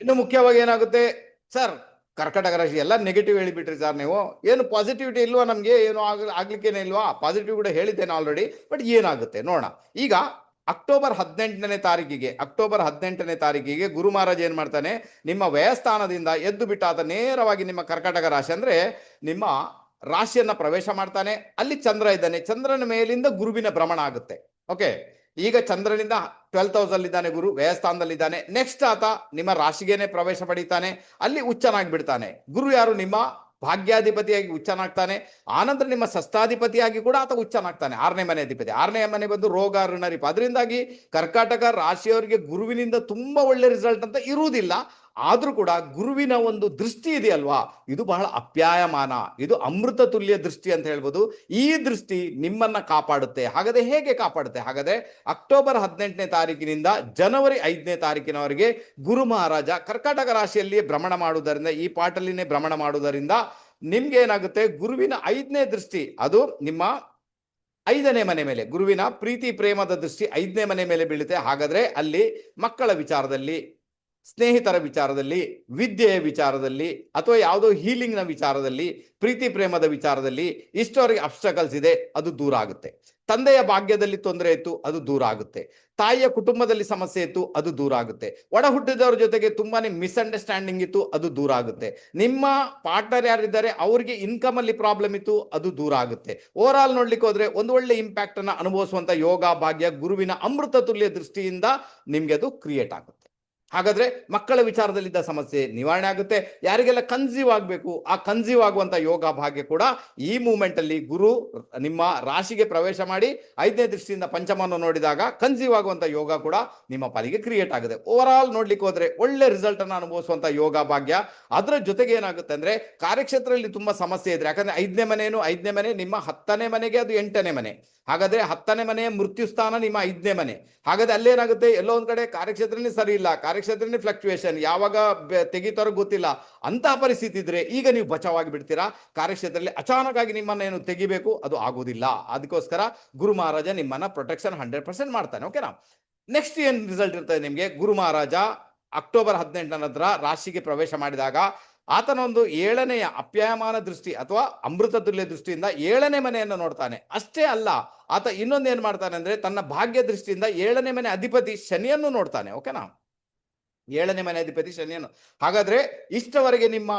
ಇನ್ನು ಮುಖ್ಯವಾಗಿ ಏನಾಗುತ್ತೆ, ಸರ್ ಕರ್ಕಟಕ ರಾಶಿ ಎಲ್ಲ ನೆಗೆಟಿವ್ ಹೇಳಿಬಿಟ್ರಿ ಸರ್ ನೀವು. ಏನು ಪಾಸಿಟಿವಿಟಿ ಇಲ್ವಾ ನಮಗೆ? ಏನು ಆಗ, ಆಗ್ಲಿಕ್ಕೇನೆ ಇಲ್ವಾ? ಪಾಸಿಟಿವ್ ಕೂಡ ಹೇಳಿದ್ದೇನೆ ಆಲ್ರೆಡಿ ಬಟ್ ಏನಾಗುತ್ತೆ ನೋಡೋಣ. ಈಗ ಅಕ್ಟೋಬರ್ ಹದಿನೆಂಟನೇ ತಾರೀಕಿಗೆ ಅಕ್ಟೋಬರ್ ಹದಿನೆಂಟನೇ ತಾರೀಕಿಗೆ ಗುರು ಮಹಾರಾಜ್ ಏನು ಮಾಡ್ತಾನೆ? ನಿಮ್ಮ ವ್ಯಯಸ್ಥಾನದಿಂದ ಎದ್ದು ಬಿಟ್ಟಾದ ನೇರವಾಗಿ ನಿಮ್ಮ ಕರ್ಕಟಕ ರಾಶಿ ಅಂದ್ರೆ ನಿಮ್ಮ ರಾಶಿಯನ್ನ ಪ್ರವೇಶ ಮಾಡ್ತಾನೆ. ಅಲ್ಲಿ ಚಂದ್ರ ಇದ್ದಾನೆ. ಚಂದ್ರನ ಮೇಲಿಂದ ಗುರುವಿನ ಭ್ರಮಣ ಆಗುತ್ತೆ. ಓಕೆ ಈಗ ಚಂದ್ರನಿಂದ ಟ್ವೆಲ್ತ್ ಹೌಸ್ ಅಲ್ಲಿ ಇದ್ದಾನೆ ಗುರು, ವ್ಯಯಸ್ಥಾನದಲ್ಲಿದ್ದಾನೆ. ನೆಕ್ಸ್ಟ್ ಆತ ನಿಮ್ಮ ರಾಶಿಗೇನೆ ಪ್ರವೇಶ ಪಡೀತಾನೆ. ಅಲ್ಲಿ ಉಚ್ಚನಾಗಿ ಬಿಡ್ತಾನೆ ಗುರು ಯಾರು? ನಿಮ್ಮ ಭಾಗ್ಯಾಧಿಪತಿಯಾಗಿ ಉಚ್ಚನಾಗ್ತಾನೆ ಆನಂತರ ನಿಮ್ಮ ಸಸ್ತಾಧಿಪತಿಯಾಗಿ ಕೂಡ ಆತ ಉಚ್ಚನಾಗ್ತಾನೆ ಆರನೇ ಮನೆ ಅಧಿಪತಿ. ಆರನೇ ಮನೆ ಬಂದು ರೋಗ, ಋಣರಿಪ. ಅದರಿಂದಾಗಿ ಕರ್ಕಾಟಕ ರಾಶಿಯವರಿಗೆ ಗುರುವಿನಿಂದ ತುಂಬಾ ಒಳ್ಳೆ ರಿಸಲ್ಟ್ ಅಂತ ಇರುವುದಿಲ್ಲ. ಆದ್ರೂ ಕೂಡ ಗುರುವಿನ ಒಂದು ದೃಷ್ಟಿ ಇದೆಯಲ್ವಾ? ಇದು ಬಹಳ ಅಪ್ಯಾಯಮಾನ. ಇದು ಅಮೃತ ತುಲ್ಯ ದೃಷ್ಟಿ ಅಂತ ಹೇಳ್ಬೋದು. ಈ ದೃಷ್ಟಿ ನಿಮ್ಮನ್ನ ಕಾಪಾಡುತ್ತೆ. ಹಾಗಾದ್ರೆ ಹೇಗೆ ಕಾಪಾಡುತ್ತೆ? ಹಾಗಾದ್ರೆ ಅಕ್ಟೋಬರ್ ಹದಿನೆಂಟನೇ ತಾರೀಕಿನಿಂದ ಜನವರಿ ಐದನೇ ತಾರೀಕಿನವರೆಗೆ ಗುರು ಮಹಾರಾಜ ಕರ್ಕಾಟಕ ರಾಶಿಯಲ್ಲಿ ಭ್ರಮಣ ಮಾಡುವುದರಿಂದ, ಈ ಪಾಟಲಿನೇ ಭ್ರಮಣ ಮಾಡುವುದರಿಂದ ನಿಮ್ಗೆ ಏನಾಗುತ್ತೆ? ಗುರುವಿನ ಐದನೇ ದೃಷ್ಟಿ. ಅದು ನಿಮ್ಮ ಐದನೇ ಮನೆ ಮೇಲೆ. ಗುರುವಿನ ಪ್ರೀತಿ, ಪ್ರೇಮದ ದೃಷ್ಟಿ ಐದನೇ ಮನೆ ಮೇಲೆ ಬೀಳುತ್ತೆ. ಹಾಗಾದ್ರೆ ಅಲ್ಲಿ ಮಕ್ಕಳ ವಿಚಾರದಲ್ಲಿ ಸ್ನೇಹಿತರ ವಿಚಾರದಲ್ಲಿ, ವಿದ್ಯೆಯ ವಿಚಾರದಲ್ಲಿ, ಅಥವಾ ಯಾವುದೋ ಹೀಲಿಂಗ್ನ ವಿಚಾರದಲ್ಲಿ, ಪ್ರೀತಿ ಪ್ರೇಮದ ವಿಚಾರದಲ್ಲಿ ಇಷ್ಟವರೆಗೆ ಅಬ್ಸ್ಟಕಲ್ಸ್ ಇದೆ, ಅದು ದೂರ ಆಗುತ್ತೆ. ತಂದೆಯ ಭಾಗ್ಯದಲ್ಲಿ ತೊಂದರೆ ಇತ್ತು, ಅದು ದೂರ ಆಗುತ್ತೆ. ತಾಯಿಯ ಕುಟುಂಬದಲ್ಲಿ ಸಮಸ್ಯೆ ಇತ್ತು, ಅದು ದೂರ ಆಗುತ್ತೆ. ಒಡ ಹುಟ್ಟಿದವರ ಜೊತೆಗೆ ತುಂಬಾನೇ ಮಿಸ್ಅಂಡರ್ಸ್ಟ್ಯಾಂಡಿಂಗ್ ಇತ್ತು, ಅದು ದೂರ ಆಗುತ್ತೆ. ನಿಮ್ಮ ಪಾರ್ಟ್ನರ್ ಯಾರಿದ್ದಾರೆ, ಅವರಿಗೆ ಇನ್ಕಮ್ ಅಲ್ಲಿ ಪ್ರಾಬ್ಲಮ್ ಇತ್ತು, ಅದು ದೂರ ಆಗುತ್ತೆ. ಓವರ್ ಆಲ್ ನೋಡ್ಲಿಕ್ಕೆ ಹೋದ್ರೆ, ಒಂದು ಒಳ್ಳೆ ಇಂಪ್ಯಾಕ್ಟ್ ಅನ್ನ ಅನುಭವಿಸುವಂತ ಯೋಗ, ಭಾಗ್ಯ, ಗುರುವಿನ ಅಮೃತ ತುಲ್ಯ ದೃಷ್ಟಿಯಿಂದ ನಿಮ್ಗೆ ಅದು ಕ್ರಿಯೇಟ್ ಆಗುತ್ತೆ. ಹಾಗಾದ್ರೆ ಮಕ್ಕಳ ವಿಚಾರದಲ್ಲಿದ್ದ ಸಮಸ್ಯೆ ನಿವಾರಣೆ ಆಗುತ್ತೆ. ಯಾರಿಗೆಲ್ಲ ಕನ್ಸೀವ್ ಆಗಬೇಕು, ಆ ಕನ್ಸೀವ್ ಆಗುವಂತ ಯೋಗ ಭಾಗ್ಯ ಕೂಡ ಈ ಮೂಮೆಂಟ್ ಅಲ್ಲಿ ಗುರು ನಿಮ್ಮ ರಾಶಿಗೆ ಪ್ರವೇಶ ಮಾಡಿ ಐದನೇ ದೃಷ್ಟಿಯಿಂದ ಪಂಚಮವನ್ನು ನೋಡಿದಾಗ ಕನ್ಸೀವ್ ಆಗುವಂತ ಯೋಗ ಕೂಡ ನಿಮ್ಮ ಪಾಲಿಗೆ ಕ್ರಿಯೇಟ್ ಆಗುತ್ತೆ. ಓವರ್ ಆಲ್ ನೋಡ್ಲಿಕ್ಕೆ ಹೋದ್ರೆ ಒಳ್ಳೆ ರಿಸಲ್ಟ್ ಅನ್ನು ಅನುಭವಿಸುವಂತ ಯೋಗ ಭಾಗ್ಯ. ಅದರ ಜೊತೆಗೆ ಏನಾಗುತ್ತೆ ಅಂದ್ರೆ ಕಾರ್ಯಕ್ಷೇತ್ರದಲ್ಲಿ ತುಂಬಾ ಸಮಸ್ಯೆ ಇದ್ರೆ, ಯಾಕಂದ್ರೆ ಐದನೇ ಮನೆಯನ್ನು ಐದನೇ ಮನೆ, ನಿಮ್ಮ ಹತ್ತನೇ ಮನೆಗೆ ಅದು ಎಂಟನೇ ಮನೆ. ಹಾಗಾದ್ರೆ ಹತ್ತನೇ ಮನೆಯ ಮೃತ್ಯು ಸ್ಥಾನ ನಿಮ್ಮ ಐದನೇ ಮನೆ. ಹಾಗಾದ್ರೆ ಅಲ್ಲೇನಾಗುತ್ತೆ? ಎಲ್ಲೋ ಒಂದ್ ಕಡೆ ಕಾರ್ಯಕ್ಷೇತ್ರನೇ ಸರಿ ಇಲ್ಲ, ಕಾರ್ಯಕ್ಷೇತ್ರನೇ ಫ್ಲಕ್ಚುಯೇಷನ್ ಯಾವಾಗ ತೆಗಿತಾರೋ ಗೊತ್ತಿಲ್ಲ. ಅಂತಹ ಪರಿಸ್ಥಿತಿ ಇದ್ರೆ ಈಗ ನೀವು ಬಚಾವಾಗಿ ಬಿಡ್ತೀರಾ? ಕಾರ್ಯಕ್ಷೇತ್ರದಲ್ಲಿ ಅಚಾನಕ್ ಆಗಿ ನಿಮ್ಮನ್ನ ಏನು ತೆಗಿಬೇಕು? ಅದು ಆಗೋದಿಲ್ಲ. ಅದಕ್ಕೋಸ್ಕರ ಗುರು ಮಹಾರಾಜ ನಿಮ್ಮನ್ನ ಪ್ರೊಟೆಕ್ಷನ್ ಹಂಡ್ರೆಡ್ ಪರ್ಸೆಂಟ್ ಮಾಡ್ತಾನೆ. ಓಕೆನಾ ನೆಕ್ಸ್ಟ್ ಏನ್ ರಿಸಲ್ಟ್ ಇರ್ತದೆ ನಿಮ್ಗೆ? ಗುರು ಮಹಾರಾಜ ಅಕ್ಟೋಬರ್ ಹದಿನೆಂಟರ ನಂತರ ರಾಶಿಗೆ ಪ್ರವೇಶ ಮಾಡಿದಾಗ ಆತನ ಒಂದು ಏಳನೆಯ ಅಪ್ಯಾಯಮಾನ ದೃಷ್ಟಿ ಅಥವಾ ಅಮೃತ ತುಲ್ಯ ದೃಷ್ಟಿಯಿಂದ ಏಳನೇ ಮನೆಯನ್ನು ನೋಡ್ತಾನೆ. ಅಷ್ಟೇ ಅಲ್ಲ, ಆತ ಇನ್ನೊಂದು ಏನು ಮಾಡ್ತಾನೆ ಅಂದ್ರೆ ತನ್ನ ಭಾಗ್ಯ ದೃಷ್ಟಿಯಿಂದ ಏಳನೇ ಮನೆ ಅಧಿಪತಿ ಶನಿಯನ್ನು ನೋಡ್ತಾನೆ ಓಕೆನಾ ಏಳನೇ ಮನೆ ಅಧಿಪತಿ ಶನಿಯನ್ನು. ಹಾಗಾದ್ರೆ ಇಷ್ಟವರೆಗೆ ನಿಮ್ಮ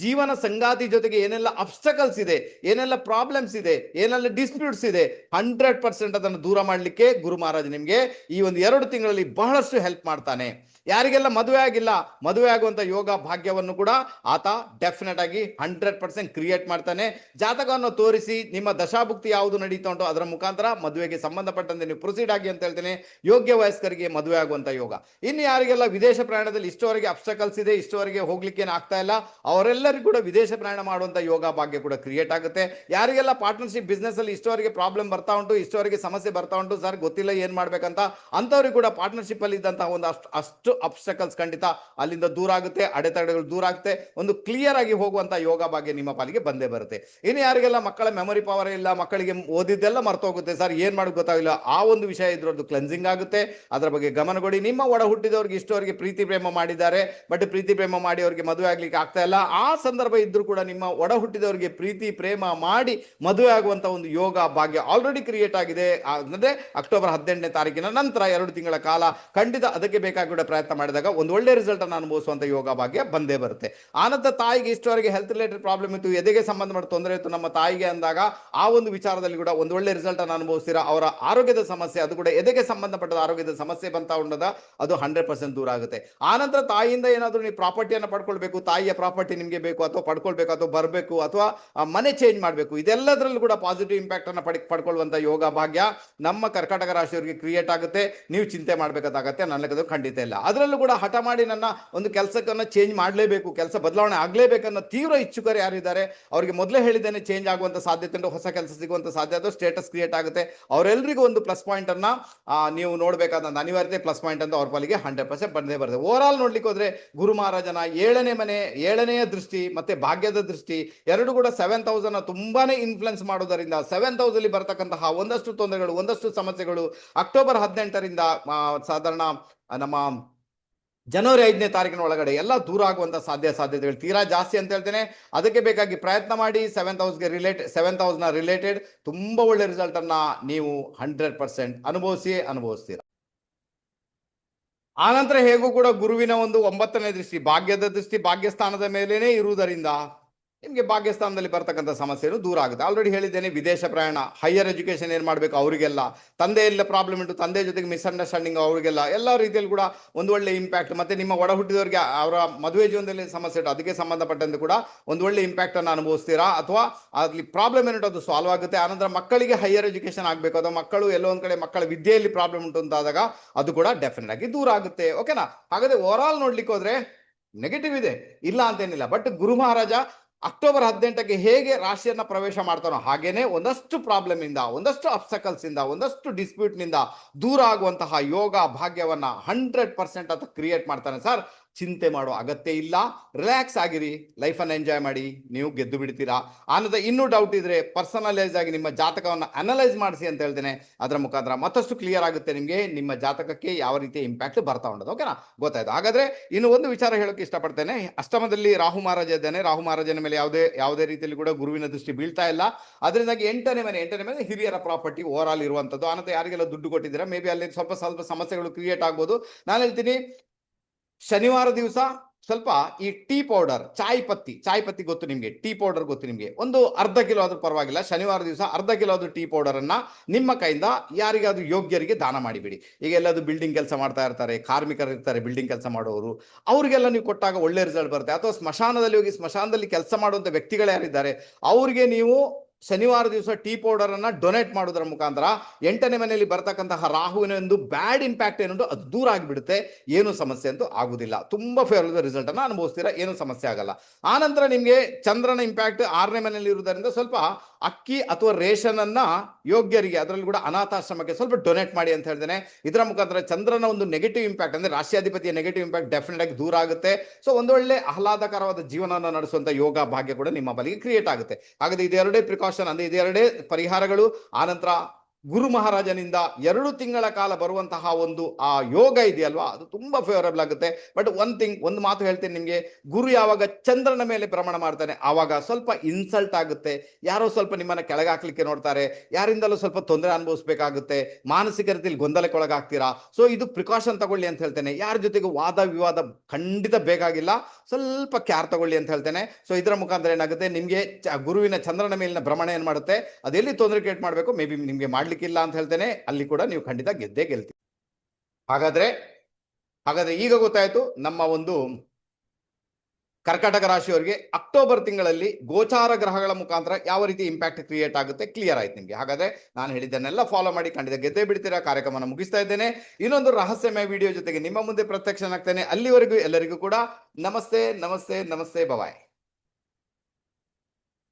ಜೀವನ ಸಂಗಾತಿ ಜೊತೆಗೆ ಏನೆಲ್ಲ ಅಬ್ಸ್ಟಕಲ್ಸ್ ಇದೆ, ಏನೆಲ್ಲ ಪ್ರಾಬ್ಲಮ್ಸ್ ಇದೆ, ಏನೆಲ್ಲ ಡಿಸ್ಪ್ಯೂಟ್ಸ್ ಇದೆ ಹಂಡ್ರೆಡ್ ಪರ್ಸೆಂಟ್ ಅದನ್ನು ದೂರ ಮಾಡಲಿಕ್ಕೆ ಗುರು ಮಹಾರಾಜ್ ನಿಮ್ಗೆ ಈ ಒಂದು ಎರಡು ತಿಂಗಳಲ್ಲಿ ಬಹಳಷ್ಟು ಹೆಲ್ಪ್ ಮಾಡ್ತಾನೆ. ಯಾರಿಗೆಲ್ಲ ಮದುವೆ ಆಗಿಲ್ಲ, ಮದುವೆ ಆಗುವಂತ ಯೋಗ ಭಾಗ್ಯವನ್ನು ಕೂಡ ಆತ ಡೆಫಿನೆಟ್ ಆಗಿ ಹಂಡ್ರೆಡ್ ಪರ್ಸೆಂಟ್ ಕ್ರಿಯೇಟ್ ಮಾಡ್ತಾನೆ. ಜಾತಕವನ್ನು ತೋರಿಸಿ ನಿಮ್ಮ ದಶಾಭುಕ್ತಿ ಯಾವುದು ನಡೀತಾ ಉಂಟು ಅದರ ಮುಖಾಂತರ ಮದುವೆಗೆ ಸಂಬಂಧಪಟ್ಟಂತೆ ನೀವು ಪ್ರೊಸೀಡ್ ಆಗಿ ಅಂತ ಹೇಳ್ತೇನೆ. ಯೋಗ್ಯ ವಯಸ್ಕರಿಗೆ ಮದುವೆ ಆಗುವಂತ ಯೋಗ. ಇನ್ನು ಯಾರಿಗೆಲ್ಲ ವಿದೇಶ ಪ್ರಯಾಣದಲ್ಲಿ ಇಷ್ಟವರೆಗೆ ಅಬ್ಸ್ಟಕಲ್ಸ್ ಇದೆ, ಇಷ್ಟವರೆಗೆ ಹೋಗ್ಲಿಕ್ಕೆ ಆಗ್ತಾ ಇಲ್ಲ, ಅವರೆಲ್ಲರಿಗೂ ಕೂಡ ವಿದೇಶ ಪ್ರಯಾಣ ಮಾಡುವಂತ ಯೋಗ ಭಾಗ್ಯ ಕೂಡ ಕ್ರಿಯೇಟ್ ಆಗುತ್ತೆ. ಯಾರಿಗೆಲ್ಲ ಪಾರ್ಟ್ನರ್ಶಿಪ್ ಬಿಸ್ನೆಸ್ ಅಲ್ಲಿ ಇಷ್ಟವರೆಗೆ ಪ್ರಾಬ್ಲಮ್ ಬರ್ತಾ ಉಂಟು, ಇಷ್ಟವರೆಗೆ ಸಮಸ್ಯೆ ಬರ್ತಾ ಉಂಟು, ಸರ್, ಗೊತ್ತಿಲ್ಲ ಏನ್ ಮಾಡ್ಬೇಕಂತ ಅಂತವ್ರಿಗೆ ಕೂಡ ಪಾರ್ಟ್ನರ್ಶಿಪ್ ಅಲ್ಲಿ ಇದ್ದಂತಹ ಒಂದು ಅಷ್ಟು ಅಷ್ಟು ಅಬ್ಸ್ಟಕಲ್ಸ್ ಖಂಡಿತ ಅಲ್ಲಿಂದ ದೂರ ಆಗುತ್ತೆ, ಅಡೆತಡೆಗಳು ದೂರ ಆಗುತ್ತೆ. ಒಂದು ಕ್ಲಿಯರ್ ಆಗಿ ಹೋಗುವಂತ ಯೋಗ ಭಾಗ್ಯ ನಿಮ್ಮ ಪಾಲಿಗೆ ಬಂದೇ ಬರುತ್ತೆ. ಇನ್ನು ಯಾರಿಗೆಲ್ಲ ಮಕ್ಕಳ ಮೆಮೊರಿ ಪವರ್ ಇಲ್ಲ, ಮಕ್ಕಳಿಗೆ ಓದಿದ್ದೆಲ್ಲ ಮರ್ತೋಗುತ್ತೆ ಸರ್ ಏನ್ ಮಾಡೋದು ಗೊತ್ತಾಗಿಲ್ಲ. ಆ ಒಂದು ವಿಷಯ ಇದ್ರದ್ದು ಕ್ಲೆನ್ಸಿಂಗ್ ಆಗುತ್ತೆ. ಅದರ ಬಗ್ಗೆ ಗಮನ ಕೊಡಿ. ನಿಮ್ಮ ಒಡ ಹುಟ್ಟಿದವರಿಗೆ ಇಷ್ಟವರೆಗೆ ಪ್ರೀತಿ ಪ್ರೇಮ ಮಾಡಿದ್ದಾರೆ. ಬಟ್ ಪ್ರೀತಿ ಪ್ರೇಮ ಮಾಡಿ ಅವರಿಗೆ ಮದುವೆ ಆಗ್ಲಿಕ್ಕೆ ಆಗ್ತಾ ಇಲ್ಲ. ಆ ಸಂದರ್ಭ ಇದ್ರೂ ಕೂಡ ನಿಮ್ಮ ಒಡ ಹುಟ್ಟಿದವರಿಗೆ ಪ್ರೀತಿ ಪ್ರೇಮ ಮಾಡಿ ಮದುವೆ ಆಗುವಂತ ಒಂದು ಯೋಗ ಭಾಗ್ಯ ಆಲ್ರೆಡಿ ಕ್ರಿಯೇಟ್ ಆಗಿದೆ. ಅಂದ್ರೆ ಅಕ್ಟೋಬರ್ ಹದಿನೆಂಟನೇ ತಾರೀಕಿನ ನಂತರ ಎರಡು ತಿಂಗಳ ಕಾಲ ಖಂಡಿತ ಅದಕ್ಕೆ ಬೇಕಾಗಿರೋ ಪ್ರಯತ್ನ ಮಾಡಿದಾಗ ಒಂದು ಒಳ್ಳೆ ರಿಸಲ್ಟ್ ಅನ್ನು ಅನುಭವಿಸುವಂತ ಯೋಗ ಭಾಗ್ಯ ಬಂದೇ ಬರುತ್ತೆ. ಆನಂತರ ತಾಯಿಗೆ ಇಷ್ಟವರೆಗೆ ಹೆಲ್ತ್ ರಿಲೇಟೆಡ್ ಪ್ರಾಬ್ಲಮ್ ಇತ್ತು, ಎದೆಗೆ ಸಂಬಂಧ ಮಾಡಿ ತೊಂದರೆ ಇತ್ತು, ನಮ್ಮ ತಾಯಿಗೆ ಅಂದಾಗ ಆ ಒಂದು ವಿಚಾರದಲ್ಲಿ ಕೂಡ ಒಂದು ಒಳ್ಳೆ ರಿಸಲ್ಟ್ ಅನ್ನು ಅನುಭವಿಸ್ತೀರಾ? ಅವರ ಆರೋಗ್ಯದ ಸಮಸ್ಯೆ, ಅದು ಕೂಡ ಎದೆಗೆ ಸಂಬಂಧಪಟ್ಟ ಆರೋಗ್ಯದ ಸಮಸ್ಯೆ ಬಂತ ಉಂಟದ ಅದು ಹಂಡ್ರೆಡ್ ಪರ್ಸೆಂಟ್ ದೂರ ಆಗುತ್ತೆ. ಆನಂತರ ತಾಯಿಯಿಂದ ಏನಾದರೂ ನೀವು ಪ್ರಾಪರ್ಟಿಯನ್ನು ಪಡ್ಕೊಳ್ಬೇಕು, ತಾಯಿಯ ಪ್ರಾಪರ್ಟಿ ನಿಮಗೆ ಬೇಕು, ಅಥವಾ ಪಡ್ಕೊಳ್ಬೇಕು, ಅಥವಾ ಬರಬೇಕು, ಅಥವಾ ಮನೆ ಚೇಂಜ್ ಮಾಡಬೇಕು, ಇದೆಲ್ಲದರಲ್ಲೂ ಕೂಡ ಪಾಸಿಟಿವ್ ಇಂಪ್ಯಾಕ್ಟ್ ಅನ್ನು ಪಡಿ ಪಡ್ಕೊಳ್ಳುವಂತ ಯೋಗ ಭಾಗ್ಯ ನಮ್ಮ ಕರ್ಕಾಟಕ ರಾಶಿಯವರಿಗೆ ಕ್ರಿಯೇಟ್ ಆಗುತ್ತೆ. ನೀವು ಚಿಂತೆ ಮಾಡಬೇಕಾದಾಗತ್ತೆ ನನಗದು ಖಂಡಿತ ಇಲ್ಲ. ಅದರಲ್ಲೂ ಕೂಡ ಹಠ ಮಾಡಿ ನನ್ನ ಒಂದು ಕೆಲಸಕ್ಕನ್ನು ಚೇಂಜ್ ಮಾಡಲೇಬೇಕು, ಕೆಲಸ ಬದಲಾವಣೆ ಆಗಲೇಬೇಕನ್ನೋ ತೀವ್ರ ಇಚ್ಛುಕರು ಯಾರಿದ್ದಾರೆ ಅವರಿಗೆ ಮೊದಲೇ ಹೇಳಿದ್ದೇನೆ ಚೇಂಜ್ ಆಗುವಂಥ ಸಾಧ್ಯತೆ ಉಂಟು, ಹೊಸ ಕೆಲಸ ಸಿಗುವಂತ ಸಾಧ್ಯತೆ ಸ್ಟೇಟಸ್ ಕ್ರಿಯೇಟ್ ಆಗುತ್ತೆ. ಅವರೆಲ್ಲರಿಗೂ ಒಂದು ಪ್ಲಸ್ ಪಾಯಿಂಟನ್ನು ನೀವು ನೋಡಬೇಕಾದ ಅನಿವಾರ್ಯತೆ ಪ್ಲಸ್ ಪಾಯಿಂಟ್ ಅಂತ ಅವ್ರ ಪಾಲಿಗೆ ಹಂಡ್ರೆಡ್ ಪರ್ಸೆಂಟ್ ಬಂದೇ ಬರುತ್ತೆ ಓವರ್ ಆಲ್ ನೋಡ್ಲಿಕ್ಕೆ ಹೋದರೆ ಗುರು ಮಹಾರಾಜನ ಏಳನೇ ಮನೆ, ಏಳನೆಯ ದೃಷ್ಟಿ ಮತ್ತು ಭಾಗ್ಯದ ದೃಷ್ಟಿ ಎರಡು ಕೂಡ ಸೆವೆನ್ ತೌಸಂಡ್ನ ತುಂಬಾನೇ ಇನ್ಫ್ಲುಯೆನ್ಸ್ ಮಾಡೋದರಿಂದ ಸೆವೆನ್ ತೌಸಂಡ್ ಅಲ್ಲಿ ಬರ್ತಕ್ಕಂತಹ ಒಂದಷ್ಟು ತೊಂದರೆಗಳು, ಒಂದಷ್ಟು ಸಮಸ್ಯೆಗಳು ಅಕ್ಟೋಬರ್ ಹದಿನೆಂಟರಿಂದ ಸಾಧಾರಣ ನಮ್ಮ ಜನವರಿ ಐದನೇ ತಾರೀಕಿನ ಒಳಗಡೆ ಎಲ್ಲ ದೂರ ಆಗುವಂತ ಸಾಧ್ಯ ಸಾಧ್ಯತೆಗಳು ತೀರಾ ಜಾಸ್ತಿ ಅಂತ ಹೇಳ್ತೇನೆ. ಅದಕ್ಕೆ ಬೇಕಾಗಿ ಪ್ರಯತ್ನ ಮಾಡಿ ಸೆವೆನ್ ಹೌಸ್ಗೆ ರಿಲೇಟ್ ಸೆವೆಂತ್ನ ರಿಲೇಟೆಡ್ ತುಂಬಾ ಒಳ್ಳೆ ರಿಸಲ್ಟ್ ಅನ್ನ ನೀವು ಹಂಡ್ರೆಡ್ ಪರ್ಸೆಂಟ್ ಅನುಭವಿಸಿ ಅನುಭವಿಸ್ತೀರಾ. ಆನಂತರ ಹೇಗೂ ಕೂಡ ಗುರುವಿನ ಒಂದು ಒಂಬತ್ತನೇ ದೃಷ್ಟಿ, ಭಾಗ್ಯದ ದೃಷ್ಟಿ, ಭಾಗ್ಯಸ್ಥಾನದ ಮೇಲೇನೆ ಇರುವುದರಿಂದ ನಿಮಗೆ ಭಾಗ್ಯಸ್ಥಾನದಲ್ಲಿ ಬರ್ತಕ್ಕಂಥ ಸಮಸ್ಯೆನು ದೂರ ಆಗುತ್ತೆ. ಆಲ್ರೆಡಿ ಹೇಳಿದ್ದೇನೆ, ವಿದೇಶ ಪ್ರಯಾಣ ಹೈಯರ್ ಎಜುಕೇಷನ್ ಏನು ಮಾಡಬೇಕು ಅವರಿಗೆಲ್ಲ? ತಂದೆ ಎಲ್ಲ ಪ್ರಾಬ್ಲಮ್ ಉಂಟು, ತಂದೆ ಜೊತೆಗೆ ಮಿಸ್ಅಂಡರ್ಸ್ಟ್ಯಾಂಡಿಂಗ್ ಅವರಿಗೆಲ್ಲ. ಎಲ್ಲ ರೀತಿಯಲ್ಲಿ ಕೂಡ ಒಂದು ಒಳ್ಳೆ ಇಂಪ್ಯಾಕ್ಟ್ ಮತ್ತೆ ನಿಮ್ಮ ಒಡ ಹುಟ್ಟಿದವರಿಗೆ ಅವರ ಮದುವೆ ಜೀವನದಲ್ಲಿ ಸಮಸ್ಯೆ ಇಟ್ಟು ಅದಕ್ಕೆ ಸಂಬಂಧಪಟ್ಟಂತೆ ಕೂಡ ಒಂದು ಒಳ್ಳೆ ಇಂಪ್ಯಾಕ್ಟನ್ನು ಅನುಭವಿಸ್ತೀರಾ? ಅಥವಾ ಅಲ್ಲಿ ಪ್ರಾಬ್ಲಮ್ ಏನುಂಟು ಅದು ಸಾಲ್ವ್ ಆಗುತ್ತೆ? ಆನಂತರ ಮಕ್ಕಳಿಗೆ ಹೈಯರ್ ಎಜುಕೇಷನ್ ಆಗಬೇಕು, ಅಥವಾ ಮಕ್ಕಳು ಎಲ್ಲೋ ಒಂದು ಕಡೆ ಮಕ್ಕಳ ವಿದ್ಯೆಯಲ್ಲಿ ಪ್ರಾಬ್ಲಮ್ ಉಂಟು ಅಂತಾದಾಗ ಅದು ಕೂಡ ಡೆಫಿನೆಟ್ ಆಗಿ ದೂರ ಆಗುತ್ತೆ. ಓಕೆನಾ ಹಾಗಾದ್ರೆ ಓವರ್ ಆಲ್ ನೋಡ್ಲಿಕ್ಕೆ ಹೋದ್ರೆ ನೆಗೆಟಿವ್ ಇದೆ. ಇಲ್ಲ ಅಂತೇನಿಲ್ಲ. ಬಟ್ ಗುರು ಮಹಾರಾಜ ಅಕ್ಟೋಬರ್ ಹದಿನೆಂಟಕ್ಕೆ ಹೇಗೆ ರಾಶಿಯನ್ನ ಪ್ರವೇಶ ಮಾಡ್ತಾನೋ ಹಾಗೇನೆ ಒಂದಷ್ಟು ಪ್ರಾಬ್ಲಮ್ ಇಂದ, ಒಂದಷ್ಟು ಅಬ್ಸಕಲ್ಸ್ ಇಂದ, ಒಂದಷ್ಟು ಡಿಸ್ಪ್ಯೂಟ್ನಿಂದ ದೂರ ಆಗುವಂತಹ ಯೋಗ ಭಾಗ್ಯವನ್ನ ಹಂಡ್ರೆಡ್ ಪರ್ಸೆಂಟ್ ಅಂತ ಕ್ರಿಯೇಟ್ ಮಾಡ್ತಾನೆ ಸರ್ ಚಿಂತೆ ಮಾಡೋ ಅಗತ್ಯ ಇಲ್ಲ. ರಿಲ್ಯಾಕ್ಸ್ ಆಗಿರಿ. ಲೈಫನ್ನು ಎಂಜಾಯ್ ಮಾಡಿ. ನೀವು ಗೆದ್ದು ಬಿಡ್ತೀರಾ? ಅನ್ನೋದ ಇನ್ನೂ ಡೌಟ್ ಇದ್ರೆ ಪರ್ಸನಲೈಸ್ ಆಗಿ ನಿಮ್ಮ ಜಾತಕವನ್ನು ಅನಲೈಸ್ ಮಾಡಿಸಿ ಅಂತ ಹೇಳ್ತೇನೆ. ಅದರ ಮುಖಾಂತರ ಮತ್ತಷ್ಟು ಕ್ಲಿಯರ್ ಆಗುತ್ತೆ ನಿಮಗೆ. ನಿಮ್ಮ ಜಾತಕಕ್ಕೆ ಯಾವ ರೀತಿಯ ಇಂಪ್ಯಾಕ್ಟ್ ಬರ್ತಾ ಉಂಟು. ಓಕೆನಾ ಗೊತ್ತಾಯ್ತು. ಹಾಗಾದ್ರೆ ಇನ್ನು ಒಂದು ವಿಚಾರ ಹೇಳೋಕೆ ಇಷ್ಟಪಡ್ತೇನೆ. ಅಷ್ಟಮದಲ್ಲಿ ರಾಹು ಮಹಾರಾಜ ಇದ್ದಾನೆ. ರಾಹು ಮಹಾರಾಜನ ಮೇಲೆ ಯಾವುದೇ ಯಾವುದೇ ರೀತಿಯಲ್ಲಿ ಕೂಡ ಗುರುವಿನ ದೃಷ್ಟಿ ಬೀಳ್ತಾ ಇಲ್ಲ. ಅದರಿಂದಾಗಿ ಎಂಟನೇ ಮನೆ ಎಂಟನೇ ಮನೆ ಹಿರಿಯರ ಪ್ರಾಪರ್ಟಿ ಓವರ್ ಆಲ್ ಇರುವಂತದ್ದು. ಅನ್ನೋದು ಯಾರಿಗೆಲ್ಲ ದುಡ್ಡು ಕೊಟ್ಟಿದ್ದೀರಾ? ಮೇ ಬಿ ಅಲ್ಲಿ ಸ್ವಲ್ಪ ಸ್ವಲ್ಪ ಸಮಸ್ಯೆಗಳು ಕ್ರಿಯೇಟ್ ಆಗ್ಬೋದು. ನಾನು ಹೇಳ್ತೀನಿ ಶನಿವಾರ ದಿವಸ ಸ್ವಲ್ಪ ಈ ಟೀ ಪೌಡರ್, ಚಾಯ್ ಪತ್ತಿ ಚಾಯ್ ಪತ್ತಿ ಗೊತ್ತು ನಿಮಗೆ, ಟೀ ಪೌಡರ್ ಗೊತ್ತು ನಿಮಗೆ. ಒಂದು ಅರ್ಧ ಕಿಲೋ ಆದರೂ ಪರವಾಗಿಲ್ಲ, ಶನಿವಾರ ದಿವಸ ಅರ್ಧ ಕಿಲೋ ಆದರೂ ಟೀ ಪೌಡರ್ ಅನ್ನ ನಿಮ್ಮ ಕೈಯಿಂದ ಯಾರಿಗಾದ್ರೂ ಯೋಗ್ಯರಿಗೆ ದಾನ ಮಾಡಿಬಿಡಿ. ಈಗ ಎಲ್ಲಾದರೂ ಬಿಲ್ಡಿಂಗ್ ಕೆಲಸ ಮಾಡ್ತಾ ಇರ್ತಾರೆ, ಕಾರ್ಮಿಕರು ಇರ್ತಾರೆ ಬಿಲ್ಡಿಂಗ್ ಕೆಲಸ ಮಾಡೋರು ಅವರಿಗೆಲ್ಲ ನೀವು ಕೊಟ್ಟಾಗ ಒಳ್ಳೆ ರಿಸಲ್ಟ್ ಬರುತ್ತೆ. ಅಥವಾ ಸ್ಮಶಾನದಲ್ಲಿ ಹೋಗಿ ಸ್ಮಶಾನದಲ್ಲಿ ಕೆಲಸ ಮಾಡುವಂತ ವ್ಯಕ್ತಿಗಳು ಯಾರಿದ್ದಾರೆ, ಅವರಿಗೆ ನೀವು ಶನಿವಾರ ದಿವಸ ಟೀ ಪೌಡರ್ ಅನ್ನ ಡೊನೇಟ್ ಮಾಡೋದರ ಮುಖಾಂತರ ಎಂಟನೇ ಮನೆಯಲ್ಲಿ ಬರ್ತಕ್ಕಂತಹ ರಾಹುವಿನ ಒಂದು ಬ್ಯಾಡ್ ಇಂಪ್ಯಾಕ್ಟ್ ಏನುಂಟು ಅದು ದೂರ ಆಗಿಬಿಡುತ್ತೆ. ಏನು ಸಮಸ್ಯೆ ಅಂತೂ ಆಗುದಿಲ್ಲ. ತುಂಬಾ ಫೇವರಬಲ್ ರಿಸಲ್ಟ್ ಅನ್ನ ಅನುಭವಿಸ್ತೀರಾ? ಏನು ಸಮಸ್ಯೆ ಆಗಲ್ಲ. ಆನಂತರ ನಿಮಗೆ ಚಂದ್ರನ ಇಂಪ್ಯಾಕ್ಟ್ ಆರನೇ ಮನೆಯಲ್ಲಿ ಇರುವುದರಿಂದ ಸ್ವಲ್ಪ ಅಕ್ಕಿ ಅಥವಾ ರೇಷನ್ ಅನ್ನ ಯೋಗ್ಯರಿಗೆ, ಅದರಲ್ಲಿ ಕೂಡ ಅನಾಥಾಶ್ರಮಕ್ಕೆ ಸ್ವಲ್ಪ ಡೊನೇಟ್ ಮಾಡಿ ಅಂತ ಹೇಳ್ತೇನೆ. ಇದರ ಮುಖಾಂತರ ಚಂದ್ರನ ಒಂದು ನೆಗೆಟಿವ್ ಇಂಪ್ಯಾಕ್ಟ್ ಅಂದ್ರೆ ರಾಶಿಯಾಧಿಪತಿಯ ನೆಗೆಟಿವ್ ಇಂಪ್ಯಾಕ್ಟ್ ಡೆಫಿನೆಟ್ ಆಗಿ ದೂರ ಆಗುತ್ತೆ. ಸೊ ಒಂದೊಳ್ಳೆ ಆಹ್ಲಾದಕರವಾದ ಜೀವನವನ್ನು ನಡೆಸುವಂತ ಯೋಗ ಭಾಗ್ಯ ಕೂಡ ನಿಮ್ಮ ಬಲಿಗೆ ಕ್ರಿಯೇಟ್ ಆಗುತ್ತೆ. ಹಾಗಾದ್ರೆ ಇದೆರಡೇ ಪ್ರಿಕಾಷನ್ ಅಂದ್ರೆ ಇದೆರಡೇ ಪರಿಹಾರಗಳು. ಆನಂತರ ಗುರು ಮಹಾರಾಜನಿಂದ ಎರಡು ತಿಂಗಳ ಕಾಲ ಬರುವಂತಹ ಒಂದು ಆ ಯೋಗ ಇದೆಯಲ್ವಾ? ಅದು ತುಂಬಾ ಫೇವರಬಲ್ ಆಗುತ್ತೆ. ಬಟ್ ಒನ್ ಥಿಂಗ್ ಒಂದು ಮಾತು ಹೇಳ್ತೀನಿ ನಿಮಗೆ. ಗುರು ಯಾವಾಗ ಚಂದ್ರನ ಮೇಲೆ ಭ್ರಮಣ ಮಾಡ್ತಾನೆ, ಆವಾಗ ಸ್ವಲ್ಪ ಇನ್ಸಲ್ಟ್ ಆಗುತ್ತೆ. ಯಾರೋ ಸ್ವಲ್ಪ ನಿಮ್ಮನ್ನ ಕೆಳಗೆ ಹಾಕ್ಲಿಕ್ಕೆ ನೋಡ್ತಾರೆ. ಯಾರಿಂದಲೂ ಸ್ವಲ್ಪ ತೊಂದರೆ ಅನುಭವಿಸ್ಬೇಕಾಗುತ್ತೆ. ಮಾನಸಿಕ ರೀತಿಯಲ್ಲಿ ಗೊಂದಲಕ್ಕೊಳಗಾಗ್ತೀರಾ? ಸೊ ಇದು ಪ್ರಿಕಾಷನ್ ತಗೊಳ್ಳಿ ಅಂತ ಹೇಳ್ತೇನೆ. ಯಾರ ಜೊತೆಗೂ ವಾದ ವಿವಾದ ಖಂಡಿತ ಬೇಕಾಗಿಲ್ಲ. ಸ್ವಲ್ಪ ಕ್ಯಾರ್ ತಗೊಳ್ಳಿ ಅಂತ ಹೇಳ್ತೇನೆ. ಸೊ ಇದರ ಮುಖಾಂತರ ಏನಾಗುತ್ತೆ? ನಿಮಗೆ ಗುರುವಿನ ಚಂದ್ರನ ಮೇಲಿನ ಭ್ರಮಣ ಏನ್ ಮಾಡುತ್ತೆ? ಅದೆಲ್ಲಿ ತೊಂದರೆ ಕ್ರಿಯೇಟ್ ಮಾಡಬೇಕು? ಮೇ ಬಿ ನಿಮಗೆ ಮಾಡ್ಲಿಕ್ಕಿಲ್ಲ ಅಂತ ಹೇಳ್ತೇನೆ, ಅಲ್ಲಿ ಕೂಡ ನೀವು ಖಂಡಿತ ಗೆದ್ದೇ ಗೆಲ್ತೀವಿ ಹಾಗಾದ್ರೆ ಹಾಗಾದ್ರೆ ಈಗ ಗೊತ್ತಾಯ್ತು, ನಮ್ಮ ಒಂದು ಕರ್ಕಾಟಕ ರಾಶಿಯವರಿಗೆ ಅಕ್ಟೋಬರ್ ತಿಂಗಳಲ್ಲಿ ಗೋಚಾರ ಗ್ರಹಗಳ ಮುಖಾಂತರ ಯಾವ ರೀತಿ ಇಂಪ್ಯಾಕ್ಟ್ ಕ್ರಿಯೇಟ್ ಆಗುತ್ತೆ ಕ್ಲಿಯರ್ ಆಯ್ತು ನಿಮಗೆ. ಹಾಗಾದ್ರೆ ನಾನು ಹೇಳಿದ್ದನ್ನೆಲ್ಲ ಫಾಲೋ ಮಾಡಿ ಖಂಡಿತ ಗೆದ್ದೇ ಬಿಡ್ತೀರಾ? ಕಾರ್ಯಕ್ರಮನ ಮುಗಿಸ್ತಾ ಇದ್ದೇನೆ. ಇನ್ನೊಂದು ರಹಸ್ಯಮಯ ವಿಡಿಯೋ ಜೊತೆಗೆ ನಿಮ್ಮ ಮುಂದೆ ಪ್ರತ್ಯಕ್ಷನಾಗ್ತೇನೆ. ಅಲ್ಲಿವರೆಗೂ ಎಲ್ಲರಿಗೂ ಕೂಡ ನಮಸ್ತೆ ನಮಸ್ತೆ ನಮಸ್ತೆ ಬವಾಯ್